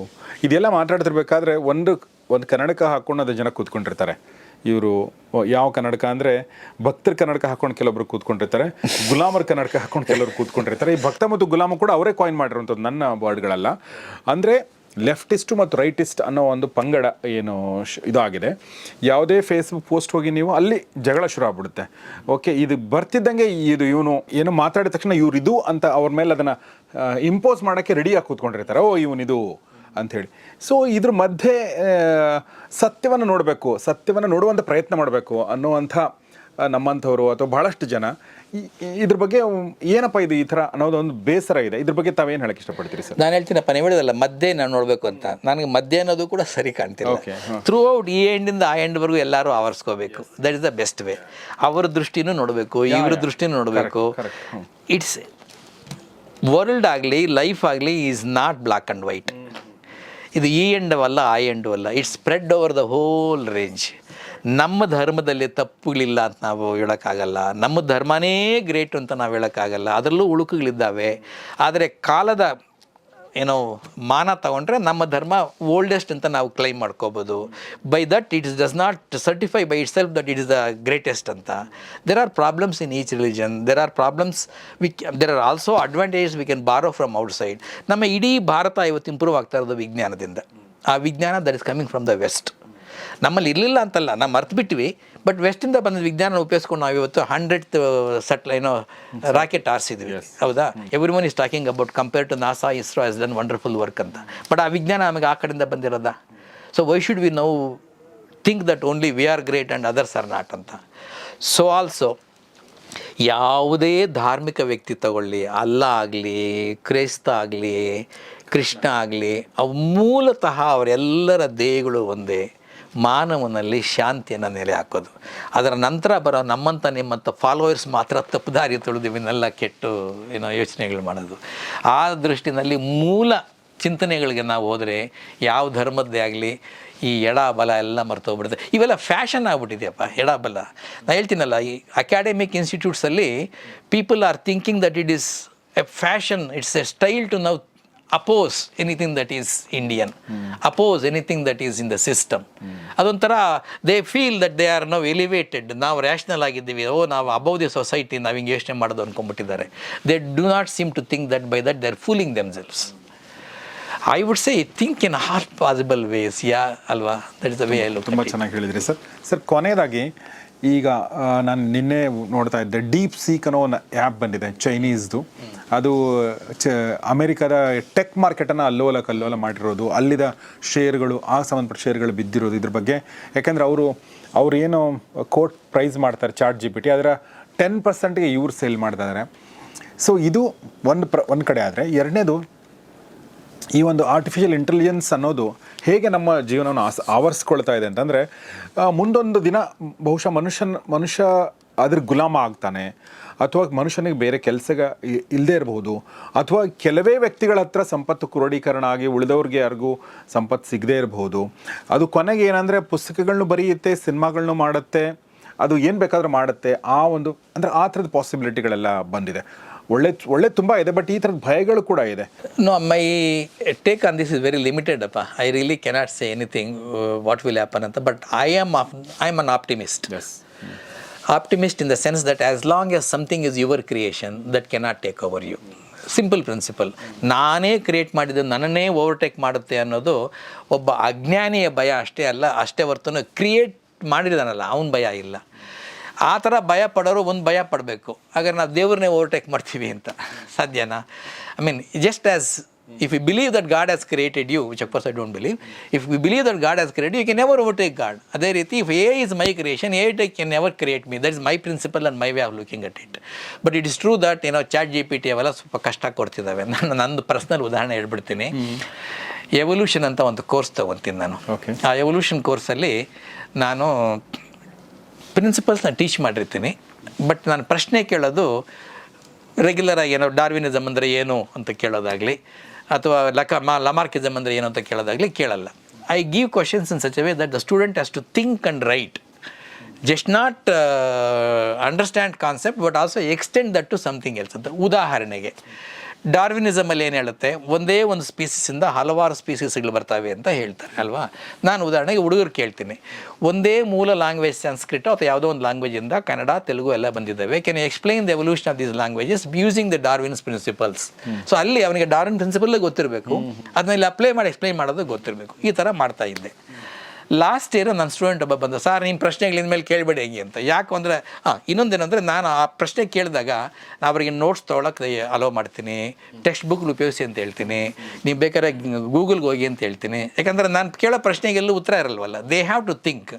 Speaker 2: ಇದೆಲ್ಲ ಮಾತಾಡ್ತಿರ್ಬೇಕಾದ್ರೆ ಒಂದು ಒಂದು ಕನ್ನಡಕ ಹಾಕೊಂಡು ಅದು ಜನ ಕೂತ್ಕೊಂಡಿರ್ತಾರೆ. ಇವರು ಯಾವ ಕನ್ನಡಕ ಅಂದರೆ ಭಕ್ತರ ಕನ್ನಡಕ ಹಾಕೊಂಡು ಕೆಲವರು ಕೂತ್ಕೊಂಡಿರ್ತಾರೆ, ಗುಲಾಮರ ಕನ್ನಡಕ ಹಾಕೊಂಡು ಕೆಲವರು ಕೂತ್ಕೊಂಡಿರ್ತಾರೆ. ಈ ಭಕ್ತ ಮತ್ತು ಗುಲಾಮ ಕೂಡ ಅವರೇ ಕಾಯಿನ್ ಮಾಡಿರುವಂಥದ್ದು ನನ್ನ ವರ್ಡ್ಗಳಲ್ಲ ಅಂದರೆ ಲೆಫ್ಟಿಸ್ಟು ಮತ್ತು ರೈಟಿಸ್ಟ್ ಅನ್ನೋ ಒಂದು ಪಂಗಡ ಏನು ಇದಾಗಿದೆ. ಯಾವುದೇ ಫೇಸ್ಬುಕ್ ಪೋಸ್ಟ್ ಹೋಗಿ ನೀವು ಅಲ್ಲಿ ಜಗಳ ಶುರು ಆಗ್ಬಿಡುತ್ತೆ. ಓಕೆ ಇದು ಬರ್ತಿದ್ದಂಗೆ ಇದು ಇವನು ಏನು ಮಾತಾಡಿದ ತಕ್ಷಣ ಇವ್ರು ಇದು ಅಂತ ಅವ್ರ ಮೇಲೆ ಅದನ್ನು ಇಂಪೋಸ್ ಮಾಡೋಕ್ಕೆ ರೆಡಿಯಾಗಿ ಕೂತ್ಕೊಂಡಿರ್ತಾರೆ. ಓ, ಇವನಿದು ಅಂಥೇಳಿ. ಸೊ ಇದ್ರ ಮಧ್ಯೆ ಸತ್ಯವನ್ನು ನೋಡಬೇಕು ಸತ್ಯವನ್ನು ನೋಡುವಂಥ ಪ್ರಯತ್ನ ಮಾಡಬೇಕು ಅನ್ನುವಂಥ ನಮ್ಮಂಥವ್ರು ಅಥವಾ ಭಾಳಷ್ಟು ಜನ. ಇದ್ರ ಬಗ್ಗೆ ಏನಪ್ಪ ಇದು ಈ ಥರ ಅನ್ನೋದೊಂದು ಬೇಸರ ಇದೆ. ಇದ್ರ ಬಗ್ಗೆ ತಾವೇನು ಹೇಳಕ್ಕೆ ಇಷ್ಟಪಡ್ತೀರಿ ಸರ್?
Speaker 1: ನಾನು ಹೇಳ್ತೀನಪ್ಪ ನೀವು ಹೇಳಿದಲ್ಲ ಮಧ್ಯೆ ನಾನು ನೋಡಬೇಕು ಅಂತ. ನನಗೆ ಮಧ್ಯೆ ಅನ್ನೋದು ಕೂಡ ಸರಿ ಕಾಣ್ತಿಲ್ಲ. ಥ್ರೂ ಔಟ್ ಈ ಎಂಡಿಂದ ಆ ಎಂಡ್ವರೆಗೂ ಎಲ್ಲರೂ ಆವರಿಸ್ಕೋಬೇಕು. That is the best way ಅವರ ದೃಷ್ಟಿನೂ ನೋಡಬೇಕು ಇವ್ರ ದೃಷ್ಟಿನೂ ನೋಡಬೇಕು. ಇಟ್ಸ್ ವರ್ಲ್ಡ್ ಆಗಲಿ ಲೈಫ್ ಆಗಲಿ is not black and white ಇದು ಈ ಎಂಡು ಅಲ್ಲ ಆ ಎಂಡು ಅಲ್ಲ it's spread over the whole range ನಮ್ಮ ಧರ್ಮದಲ್ಲಿ ತಪ್ಪುಗಳಿಲ್ಲ ಅಂತ ನಾವು ಹೇಳೋಕ್ಕಾಗಲ್ಲ. ನಮ್ಮ ಧರ್ಮನೇ ಗ್ರೇಟ್ ಅಂತ ನಾವು ಹೇಳೋಕ್ಕಾಗಲ್ಲ. ಅದರಲ್ಲೂ ಉಳುಕುಗಳಿದ್ದಾವೆ ಆದರೆ ಕಾಲದ ಏನೋ ಮಾನ ತಗೊಂಡ್ರೆ ನಮ್ಮ ಧರ್ಮ ಓಲ್ಡೆಸ್ಟ್ ಅಂತ ನಾವು ಕ್ಲೈಮ್ ಮಾಡ್ಕೋಬೋದು. By that it is does not certify by itself that it is the greatest ಅಂತ there are problems in each religion there are problems we there are also advantages we can borrow from outside ನಮ್ಮ ಇಡೀ ಭಾರತ ಇವತ್ತು improve ಆಗ್ತಾ ಇರೋದು ವಿಜ್ಞಾನದಿಂದ. ಆ ವಿಜ್ಞಾನ that is coming from the west ನಮ್ಮಲ್ಲಿ ಇರಲಿಲ್ಲ ಅಂತಲ್ಲ ನಾವು ಮರ್ತು ಬಿಟ್ವಿ ಬಟ್ ವೆಸ್ಟಿಂದ ಬಂದ ವಿಜ್ಞಾನ ಉಪಯೋಗಿಸ್ಕೊಂಡು ನಾವು ಇವತ್ತು ಹಂಡ್ರೆಡ್ ಸೆಟ್ಲ್ ಏನೋ ರಾಕೆಟ್ ಆರಿಸಿದ್ವಿ. ಹೌದಾ? Every man is talking about compare to NASA ISRO is done wonderful work ಅಂತ. ಬಟ್ ಆ ವಿಜ್ಞಾನ ನಮಗೆ ಆ ಕಡೆಯಿಂದ ಬಂದಿರೋದ? So why should we now think that only we are great and others are not ಅಂತ. ಸೊ ಆಲ್ಸೋ ಯಾವುದೇ ಧಾರ್ಮಿಕ ವ್ಯಕ್ತಿ ತಗೊಳ್ಳಿ ಅಲ್ಲ ಆಗಲಿ ಕ್ರೈಸ್ತ ಆಗಲಿ ಕೃಷ್ಣ ಆಗಲಿ ಅವು ಮೂಲತಃ ಅವರೆಲ್ಲರ ದೇಹಗಳು ಒಂದೇ. ಮಾನವನಲ್ಲಿ ಶಾಂತಿಯನ್ನು ನೆಲೆ ಹಾಕೋದು. ಅದರ ನಂತರ ಬರೋ ನಮ್ಮಂಥ ನಿಮ್ಮಂಥ ಫಾಲೋವರ್ಸ್ ಮಾತ್ರ ತಪ್ಪು ದಾರಿ ತುಳಿದು ಇವನ್ನೆಲ್ಲ ಕೆಟ್ಟು, ಏನೋ ಯೋಚನೆಗಳು ಮಾಡೋದು. ಆ ದೃಷ್ಟಿನಲ್ಲಿ ಮೂಲ ಚಿಂತನೆಗಳಿಗೆ ನಾವು ಹೋದರೆ ಯಾವ ಧರ್ಮದ್ದೇ ಆಗಲಿ, ಈ ಎಡ ಬಲ ಎಲ್ಲ ಮರ್ತೋಗ್ಬಿಡುತ್ತೆ ಇವೆಲ್ಲ ಫ್ಯಾಷನ್ ಆಗ್ಬಿಟ್ಟಿದೆಯಪ್ಪ, ಎಡ ಬಲ. ನಾನು ಹೇಳ್ತೀನಲ್ಲ, ಈ academic ಇನ್ಸ್ಟಿಟ್ಯೂಟ್ಸಲ್ಲಿ people are thinking that it is a fashion it's a style to now oppose anything that is Indian oppose anything that is in the system ಅದೊಂಥರ they feel that they are ನಾವು elevated ನಾವು rational ಆಗಿದ್ದೀವಿ. ಓ ನಾವು above the society ನಾವು ಹಿಂಗೆ ಯೋಚನೆ ಮಾಡೋದು ಅಂದ್ಕೊಂಡ್ಬಿಟ್ಟಿದ್ದಾರೆ they do not seem to think that by that they are fooling themselves I would say think in all possible ways yeah ಅಲ್ವಾ that is the way I look
Speaker 2: ತುಂಬ ಚೆನ್ನಾಗಿ ಹೇಳಿದ್ರಿ sir. Sir ಕೊನೆಯದಾಗಿ ಈಗ ನಾನು ನಿನ್ನೆ ನೋಡ್ತಾ ಇದ್ದೆ. ಡೀಪ್ ಸೀಕ್ ಅನ್ನೋ ಒಂದು ಆ್ಯಪ್ ಬಂದಿದೆ ಚೈನೀಸ್ದು ಅದು, ಚ, ಅಮೆರಿಕದ ಟೆಕ್ ಮಾರ್ಕೆಟನ್ನು ಅಲ್ಲೋಲ ಕಲ್ಲೋಲ ಮಾಡಿರೋದು. ಅಲ್ಲಿದ ಶೇರ್ಗಳು ಆ ಸಂಬಂಧಪಟ್ಟ ಶೇರ್ಗಳು ಬಿದ್ದಿರೋದು ಇದ್ರ ಬಗ್ಗೆ. ಯಾಕೆಂದರೆ ಅವರು, ಅವ್ರು ಏನು ಕೋಟ್ ಪ್ರೈಸ್ ಮಾಡ್ತಾರೆ ಚಾರ್ಟ್ ಜಿ ಪಿ ಟಿ ಅದರ ಟೆನ್ ಪರ್ಸೆಂಟ್ಗೆ ಇವ್ರು ಸೇಲ್ ಮಾಡ್ತಾ ಇದ್ದಾರೆ ಸೊ ಇದು ಒಂದು ಪ್ರ, ಒಂದು ಕಡೆ ಆದರೆ. ಎರಡನೇದು ಈ ಒಂದು ಆರ್ಟಿಫಿಷಿಯಲ್ ಇಂಟೆಲಿಜೆನ್ಸ್ ಅನ್ನೋದು ಹೇಗೆ ನಮ್ಮ ಜೀವನವನ್ನು ಆಸ್, ಆವರಿಸ್ಕೊಳ್ತಾ ಇದೆ ಅಂತಂದರೆ ಮುಂದೊಂದು ದಿನ ಬಹುಶಃ ಮನುಷ್ಯನ, ಮನುಷ್ಯ ಅದ್ರ ಗುಲಾಮ ಆಗ್ತಾನೆ, ಅಥವಾ ಮನುಷ್ಯನಿಗೆ ಬೇರೆ ಕೆಲಸ ಇಲ್ಲದೆ ಇರಬಹುದು, ಅಥವಾ ಕೆಲವೇ ವ್ಯಕ್ತಿಗಳ ಹತ್ರ ಸಂಪತ್ತು ಕ್ರೋಢೀಕರಣ ಆಗಿ ಉಳಿದವ್ರಿಗೆ ಯಾರಿಗೂ ಸಂಪತ್ತು ಸಿಗದೇ ಇರಬಹುದು. ಅದು ಕೊನೆಗೆ ಏನಂದರೆ ಪುಸ್ತಕಗಳನ್ನು ಬರೆಯುತ್ತೆ ಸಿನಿಮಾಗಳನ್ನು ಮಾಡುತ್ತೆ, ಅದು ಏನು ಬೇಕಾದರೂ ಮಾಡುತ್ತೆ, ಆ ಒಂದು, ಅಂದರೆ ಆ ಥರದ ಪಾಸಿಬಿಲಿಟಿಗಳೆಲ್ಲ ಬಂದಿದೆ. ಒಳ್ಳೆ ಒಳ್ಳೆ ತುಂಬ ಇದೆ ಬಟ್ ಈ ಥರದ ಭಯಗಳು ಕೂಡ ಇದೆ.
Speaker 1: No my take on this is very limited ಅಪ್ಪ. I really cannot say anything what will happen ಅಂತ. But I am of I am an
Speaker 2: optimist
Speaker 1: optimist in the sense that as long as something is your creation that cannot take over you simple principle ನಾನೇ create ಮಾಡಿದ್ದು ನನ್ನೇ overtake ಮಾಡುತ್ತೆ ಅನ್ನೋದು ಒಬ್ಬ ಅಜ್ಞಾನಿಯ ಭಯ ಅಷ್ಟೇ ಅಲ್ಲ ಅಷ್ಟೇ ಹೊರತು ಕ್ರಿಯೇಟ್ ಮಾಡಿದನಲ್ಲ ಅವನ ಭಯ ಇಲ್ಲ. ಆ ಥರ ಭಯ ಪಡೋರು ಒಂದು ಭಯ ಪಡಬೇಕು. ಹಾಗಾದ್ರೆ ನಾವು ದೇವ್ರನ್ನೇ ಓವರ್ಟೇಕ್ ಮಾಡ್ತೀವಿ ಅಂತ. ಸಾಧ್ಯನಾ? I mean just as if you believe that God has created you which of course I don't believe if you believe that God has create you can never overtake God ಅದೇ ರೀತಿ if he is my creation he take can never create me that is my principle and my way of looking at it but it is true that ಏನೋ chat G P T ಅವೆಲ್ಲ ಸ್ವಲ್ಪ ಕಷ್ಟ ಕೊಡ್ತಿದ್ದಾವೆ. ನಾನು ನಂದು personal ಉದಾಹರಣೆ ಹೇಳ್ಬಿಡ್ತೀನಿ. Evolution ಅಂತ ಒಂದು ಕೋರ್ಸ್ ತೊಗೊತೀನಿ ನಾನು. ಆ ಎವಲ್ಯೂಷನ್ ಕೋರ್ಸಲ್ಲಿ ನಾನು ಪ್ರಿನ್ಸಿಪಲ್ಸ್ನ ಟೀಚ್ ಮಾಡಿರ್ತೀನಿ. ಬಟ್ ನಾನು ಪ್ರಶ್ನೆ ಕೇಳೋದು ರೆಗ್ಯುಲರ್ ಆಗಿ ಏನೋ ಡಾರ್ವಿನಿಸಮ್ ಅಂದರೆ ಏನು ಅಂತ ಕೇಳೋದಾಗಲಿ, ಅಥವಾ ಲಕ, ಮಾ ಲಮಾರ್ಕಿಸಮ್ ಅಂದರೆ ಏನು ಅಂತ ಕೇಳೋದಾಗಲಿ ಕೇಳಲ್ಲ. I give questions in such way that the student has to think and write just not understand concept but also extend that to something else ಅಂತ ಉದಾಹರಣೆಗೆ ಡಾರ್ವಿನಿಸಮಲ್ಲಿ ಏನು ಹೇಳುತ್ತೆ? ಒಂದೇ ಒಂದು ಸ್ಪೀಸಿಸಿಂದ ಹಲವಾರು ಸ್ಪೀಸೀಸ್ಗಳು ಬರ್ತವೆ ಅಂತ ಹೇಳ್ತಾರೆ ಅಲ್ವಾ? ನಾನು ಉದಾಹರಣೆಗೆ ಹುಡುಗರು ಕೇಳ್ತೀನಿ. ಒಂದೇ ಮೂಲ ಲ್ಯಾಂಗ್ವೇಜ್ ಸಂಸ್ಕೃತ ಅಥವಾ ಯಾವುದೋ ಒಂದು ಲ್ಯಾಂಗ್ವೇಜಿಂದ ಕನ್ನಡ ತೆಲುಗು ಎಲ್ಲ ಬಂದಿದ್ದಾವೆ. Can explain the evolution of these languages using the Darwin's principles so ಅಲ್ಲಿ ಅವನಿಗೆ ಡಾರ್ವಿನ್ ಪ್ರಿನ್ಸಿಪಲ್ ಗೊತ್ತಿರಬೇಕು. ಅದನ್ನ ಇಲ್ಲಿ ಅಪ್ಲೈ ಮಾಡಿ ಎಕ್ಸ್ಪ್ಲೈನ್ ಮಾಡೋದು ಗೊತ್ತಿರಬೇಕು. ಈ ಥರ ಮಾಡ್ತಾ ಇದ್ದೆ. ಲಾಸ್ಟ್ ಇಯರ್ ನನ್ನ ಸ್ಟೂಡೆಂಟ್ ಒಬ್ಬ ಬಂದ ಸರ್ ನಿಮ್ಮ ಪ್ರಶ್ನೆಗಳಿಂದ ಮೇಲೆ ಕೇಳಬೇಡಿ ಹೇಗೆ ಅಂತ. ಯಾಕೆ ಅಂದರೆ, ಹಾಂ, ಇನ್ನೊಂದೇನೆಂದರೆ ನಾನು ಆ ಪ್ರಶ್ನೆ ಕೇಳಿದಾಗ ನಾನು ಅವರಿಗೆ ನೋಟ್ಸ್ ತೊಗೊಳಕ್ಕೆ ಅಲೋ ಮಾಡ್ತೀನಿ ಟೆಕ್ಸ್ಟ್ ಬುಕ್ ಉಪಯೋಗಿಸಿ ಅಂತ ಹೇಳ್ತೀನಿ, ನೀವು ಬೇಕಾದ್ರೆ ಗೂಗಲ್ಗೆ ಹೋಗಿ ಅಂತ ಹೇಳ್ತೀನಿ. ಯಾಕಂದರೆ ನಾನು ಕೇಳೋ ಪ್ರಶ್ನೆಗೆಲ್ಲೂ ಉತ್ತರ ಇರಲ್ವಲ್ಲ ದೇ ಹ್ಯಾವ್ ಟು ಥಿಂಕ್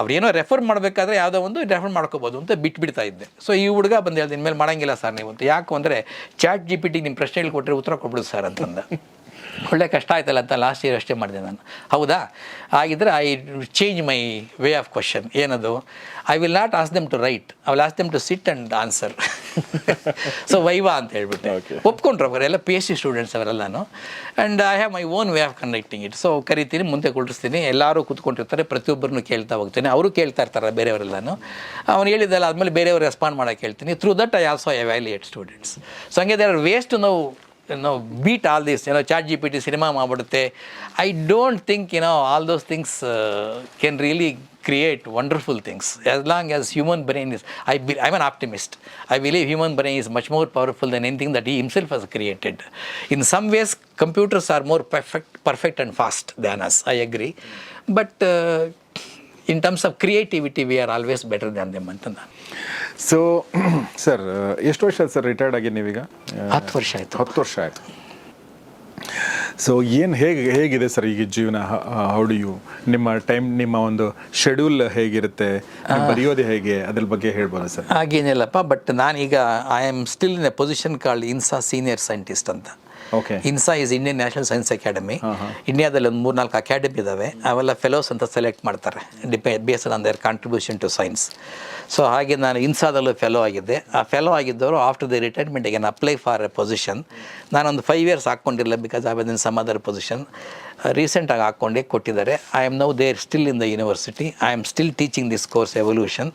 Speaker 1: ಅವ್ರು ಏನೋ ರೆಫರ್ ಮಾಡಬೇಕಾದ್ರೆ ಯಾವುದೋ ಒಂದು ರೆಫರ್ ಮಾಡ್ಕೋಬೋದು ಅಂತ ಬಿಟ್ಬಿಡ್ತಾ ಇದ್ದೆ. ಸೊ ಈ ಹುಡುಗ ಬಂದು ಹೇಳ್ದು, ಇನ್ಮೇಲೆ ಮಾಡೋಂಗಿಲ್ಲ ಸರ್ ನೀವು ಅಂತ. ಯಾಕೆ ಅಂದರೆ ಚಾಟ್ ಜಿ ಪಿ ಟಿ ನಿಮ್ಮ ಪ್ರಶ್ನೆಗಳು ಕೊಟ್ಟರೆ ಉತ್ತರ ಕೊಟ್ಬಿಡು ಸರ್ ಅಂತಂದ. ಒಳ್ಳೆ ಕಷ್ಟ ಆಯ್ತಲ್ಲ ಅಂತ ಲಾಸ್ಟ್ ಇಯರ್ ಅಷ್ಟೇ ಮಾಡಿದೆ ನಾನು. ಹೌದಾ? ಹಾಗಿದ್ರೆ I change my way of question ಏನದು? I will not ask them to write I will ask them to sit and answer so viva ಅಂತ ಹೇಳ್ಬಿಟ್ಟೆ. ಒಪ್ಕೊಂಡ್ರು ಅವರೆಲ್ಲ ಪಿ ಎಚ್ ಡಿ ಸ್ಟೂಡೆಂಟ್ಸ್ ನಾನು and I have my own way of conducting it so ಕರಿತೀನಿ ಮುಂದೆ ಕುಳಿಸ್ತೀನಿ. ಎಲ್ಲರೂ ಕೂತ್ಕೊಂಡಿರ್ತಾರೆ ಪ್ರತಿಯೊಬ್ಬರನ್ನು ಕೇಳ್ತಾ ಹೋಗ್ತೀನಿ. ಅವರು ಕೇಳ್ತಾ ಇರ್ತಾರೆ ಬೇರೆಯವರೆಲ್ಲನು. ಅವ್ನು ಹೇಳಿದ್ದಲ್ಲ ಆದಮೇಲೆ ಬೇರೆಯವರು ರೆಸ್ಪಾಂಡ್ ಮಾಡೋಕ್ಕೆ ಹೇಳ್ತೀನಿ. Through that I also evaluate students so ಹಂಗೆ ದೇ ಆರ್ ವೇಸ್ಟ್ ನಾವು you know beat all this you know chat gpt cinema maabidutte i don't think you know all those things uh, can really create wonderful things. As long as human brain is I be, i'm an optimist. I believe human brain is much more powerful than anything that he himself has created. In some ways computers are more perfect perfect and fast than us. I agree. But uh, in terms of creativity we are always better than them antana
Speaker 2: so sir ಎಷ್ಟು ವರ್ಷ ಆಯ್ತು sir retired ಆಗಿ ನೀವೀಗ?
Speaker 1: ಹತ್ತು ವರ್ಷ ಆಯಿತು.
Speaker 2: ಹತ್ತು ವರ್ಷ ಆಯ್ತು. ಸೊ ಏನು ಹೇಗೆ ಹೇಗಿದೆ ಸರ್ ಈಗ ಜೀವನ ಹೌಡಿಯು ನಿಮ್ಮ ಟೈಮ್ ನಿಮ್ಮ ಒಂದು ಶೆಡ್ಯೂಲ್ ಹೇಗಿರುತ್ತೆ? ನೀವು ಬರೆಯೋದು ಹೇಗೆ? ಅದ್ರ ಬಗ್ಗೆ ಹೇಳ್ಬೋದು ಸರ್
Speaker 1: ಹಾಗೇನಿಲ್ಲಪ್ಪ ಬಟ್ ನಾನೀಗ I am still in a position called INSA senior scientist ಅಂತ. INSA is Indian National Science Academy ಇಂಡಿಯಾದಲ್ಲಿ ಒಂದು ಮೂರು ನಾಲ್ಕು ಅಕಾಡೆಮಿ ಇದಾವೆ. ಅವೆಲ್ಲ ಫೆಲೋಸ್ ಅಂತ ಸೆಲೆಕ್ಟ್ ಮಾಡ್ತಾರೆ. ಡಿಪೆ based on their contribution to science so ಹಾಗೆ ನಾನು ಇನ್ಸಾದಲ್ಲೂ ಫೆಲೋ ಆಗಿದ್ದೆ. ಆ fellow ಆಗಿದ್ದವರು after the retirement again apply for a position ನಾನೊಂದು five years ಹಾಕ್ಕೊಂಡಿರಲಿಲ್ಲ because I was in some other position ರೀಸೆಂಟಾಗಿ ಹಾಕ್ಕೊಂಡೇ ಕೊಟ್ಟಿದ್ದಾರೆ. I am now there still in the university I am still teaching this course evolution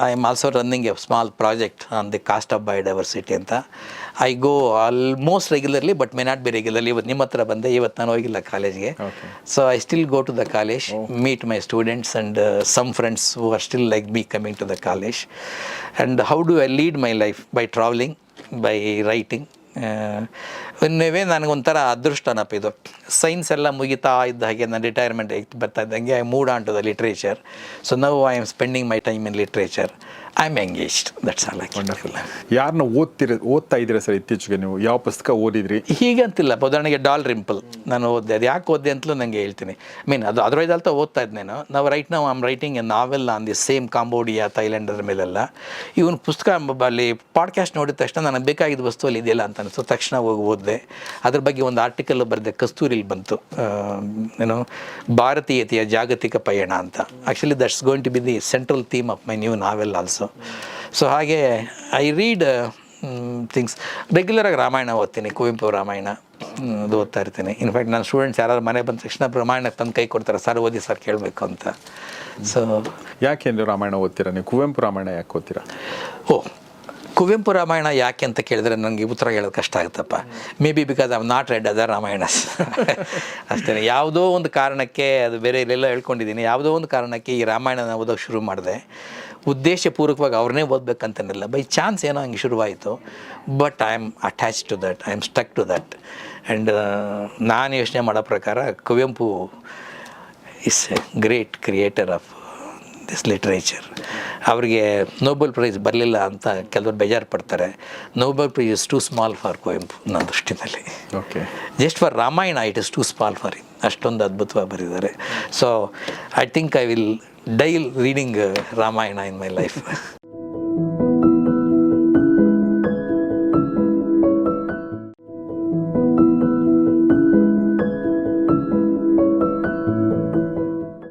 Speaker 1: I am also running a small project on the cost of biodiversity ಅಂತ. I go almost regularly but may not be regularly ಇವತ್ತು ನಿಮ್ಮ ಹತ್ರ ಬಂದೆ ಇವತ್ತು ನಾನು ಹೋಗಿಲ್ಲ ಕಾಲೇಜ್ಗೆ so I still go to the college meet my students and some friends who are still like me coming to the college and how do I lead my life by travelling by writing ಇನ್ನವೇ ನನಗೊಂಥರ ಅದೃಷ್ಟನಪ್ಪ ಇದು. Science ಎಲ್ಲ ಮುಗಿತಾ ಇದ್ದ ಹಾಗೆ ನಾನು retirement ಬರ್ತಾ ಇದ್ದಂಗೆ I moved on literature so now I am spending my time in literature I am engaged that's all like
Speaker 2: wonderful ಯಾರನ್ನ ಓದ್ತಿರ ಓದ್ತಾ ಇದ್ದೀರಾ ಸರ್ ಇತ್ತೀಚೆಗೆ ನೀವು? ಯಾವ ಪುಸ್ತಕ ಓದಿದ್ರಿ?
Speaker 1: ಹೀಗಂತಿಲ್ಲ. ಉದಾಹರಣೆಗೆ ಡಾಲ್ ರಿಂಪಲ್. ನಾನು ಓದಿದೆ. ಅದು ಯಾಕೆ ಓದಿದೆ ಅಂತಲೂ ನನಗೆ ಹೇಳ್ತೀನಿ. ಐ ಮೀನ್ ಅದು ಅದರೊಯ್ದು ಅಲ್ತಾ ಓದ್ತಾ ನಾನು. ನಾವು ರೈಟ್ ನಾವು am writing a novel on the same Cambodia Thailand ಅದ್ರ ಮೇಲೆಲ್ಲ. ಇವನು ಪುಸ್ತಕ ಅಲ್ಲಿ ಪಾಡ್ಕಾಸ್ಟ್ ನೋಡಿದ ತಕ್ಷಣ ನನಗೆ ಬೇಕಾಗಿದ್ದ ವಸ್ತು ಅಲ್ಲಿ ಇದೆಯಲ್ಲ ಅಂತ ಅನಿಸ್ತು. ತಕ್ಷಣ ಹೋಗಿ ಓದಿದೆ. ಅದ್ರ ಬಗ್ಗೆ ಒಂದು ಆರ್ಟಿಕಲ್ ಬರೆದೆ. ಕಸ್ತೂರಿಲಿ ಬಂತು. ಏನು ಭಾರತೀಯತೆಯ ಜಾಗತಿಕ ಪಯಣ ಅಂತ. Actually that's going to be the central theme of my new novel also so ಹಾಗೆ ಐ ರೀಡ್ ಥಿಂಗ್ಸ್ ರೆಗ್ಯುಲರಾಗಿ ರಾಮಾಯಣ ಓದ್ತೀನಿ ಕುವೆಂಪು ರಾಮಾಯಣ ಅದು ಓದ್ತಾ ಇರ್ತೀನಿ. ಇನ್ಫ್ಯಾಕ್ಟ್ ನನ್ನ ಸ್ಟೂಡೆಂಟ್ಸ್ ಯಾರಾದ್ರು ಮನೆ ಬಂದ ತಕ್ಷಣ ರಾಮಾಯಣ ತಂದು ಕೈ ಕೊಡ್ತಾರೆ. ಸರ್ ಓದಿ ಸರ್ ಕೇಳಬೇಕು ಅಂತ. ಸೊ
Speaker 2: ಯಾಕೆಂದ್ರೆ ರಾಮಾಯಣ ಓದ್ತೀರಾ ನೀವು? ಕುವೆಂಪು ರಾಮಾಯಣ ಯಾಕೆ ಓದ್ತೀರಾ?
Speaker 1: ಓ ಕುವೆಂಪು ರಾಮಾಯಣ ಯಾಕೆ ಅಂತ ಕೇಳಿದ್ರೆ ನನಗೆ ಉತ್ತರ ಹೇಳೋದು ಕಷ್ಟ ಆಗುತ್ತಪ್ಪ. Maybe because I not read other Ramayana ಅಷ್ಟೇ, ಯಾವುದೋ ಒಂದು ಕಾರಣಕ್ಕೆ, ಅದು ಬೇರೆ ಇಲ್ಲೆಲ್ಲ ಹೇಳ್ಕೊಂಡಿದ್ದೀನಿ, ಯಾವುದೋ ಒಂದು ಕಾರಣಕ್ಕೆ ಈ ರಾಮಾಯಣನ ಓದೋಕೆ ಶುರು ಮಾಡಿದೆ. ಉದ್ದೇಶಪೂರ್ವಕವಾಗಿ ಅವ್ರನ್ನೇ ಓದಬೇಕಂತನಿಲ್ಲ ಬೈ ಚಾನ್ಸ್ ಏನೋ ಹಂಗೆ ಶುರುವಾಯಿತು. But I am attach to that I am stuck to that and ನಾನು ಯೋಚನೆ ಮಾಡೋ ಪ್ರಕಾರ Kuvempu is a great creator of this literature ಅವರಿಗೆ ನೋಬೆಲ್ ಪ್ರೈಸ್ ಬರಲಿಲ್ಲ ಅಂತ ಕೆಲವರು ಬೇಜಾರು ಪಡ್ತಾರೆ Nobel prize is too small for Kuvempu ನನ್ನ ದೃಷ್ಟಿನಲ್ಲಿ
Speaker 2: okay
Speaker 1: just for Ramayana it is too small for in ಅಷ್ಟೊಂದು ಅದ್ಭುತವಾಗಿ ಬರೆದಿದ್ದಾರೆ. So I think I will die reading Ramayana in my life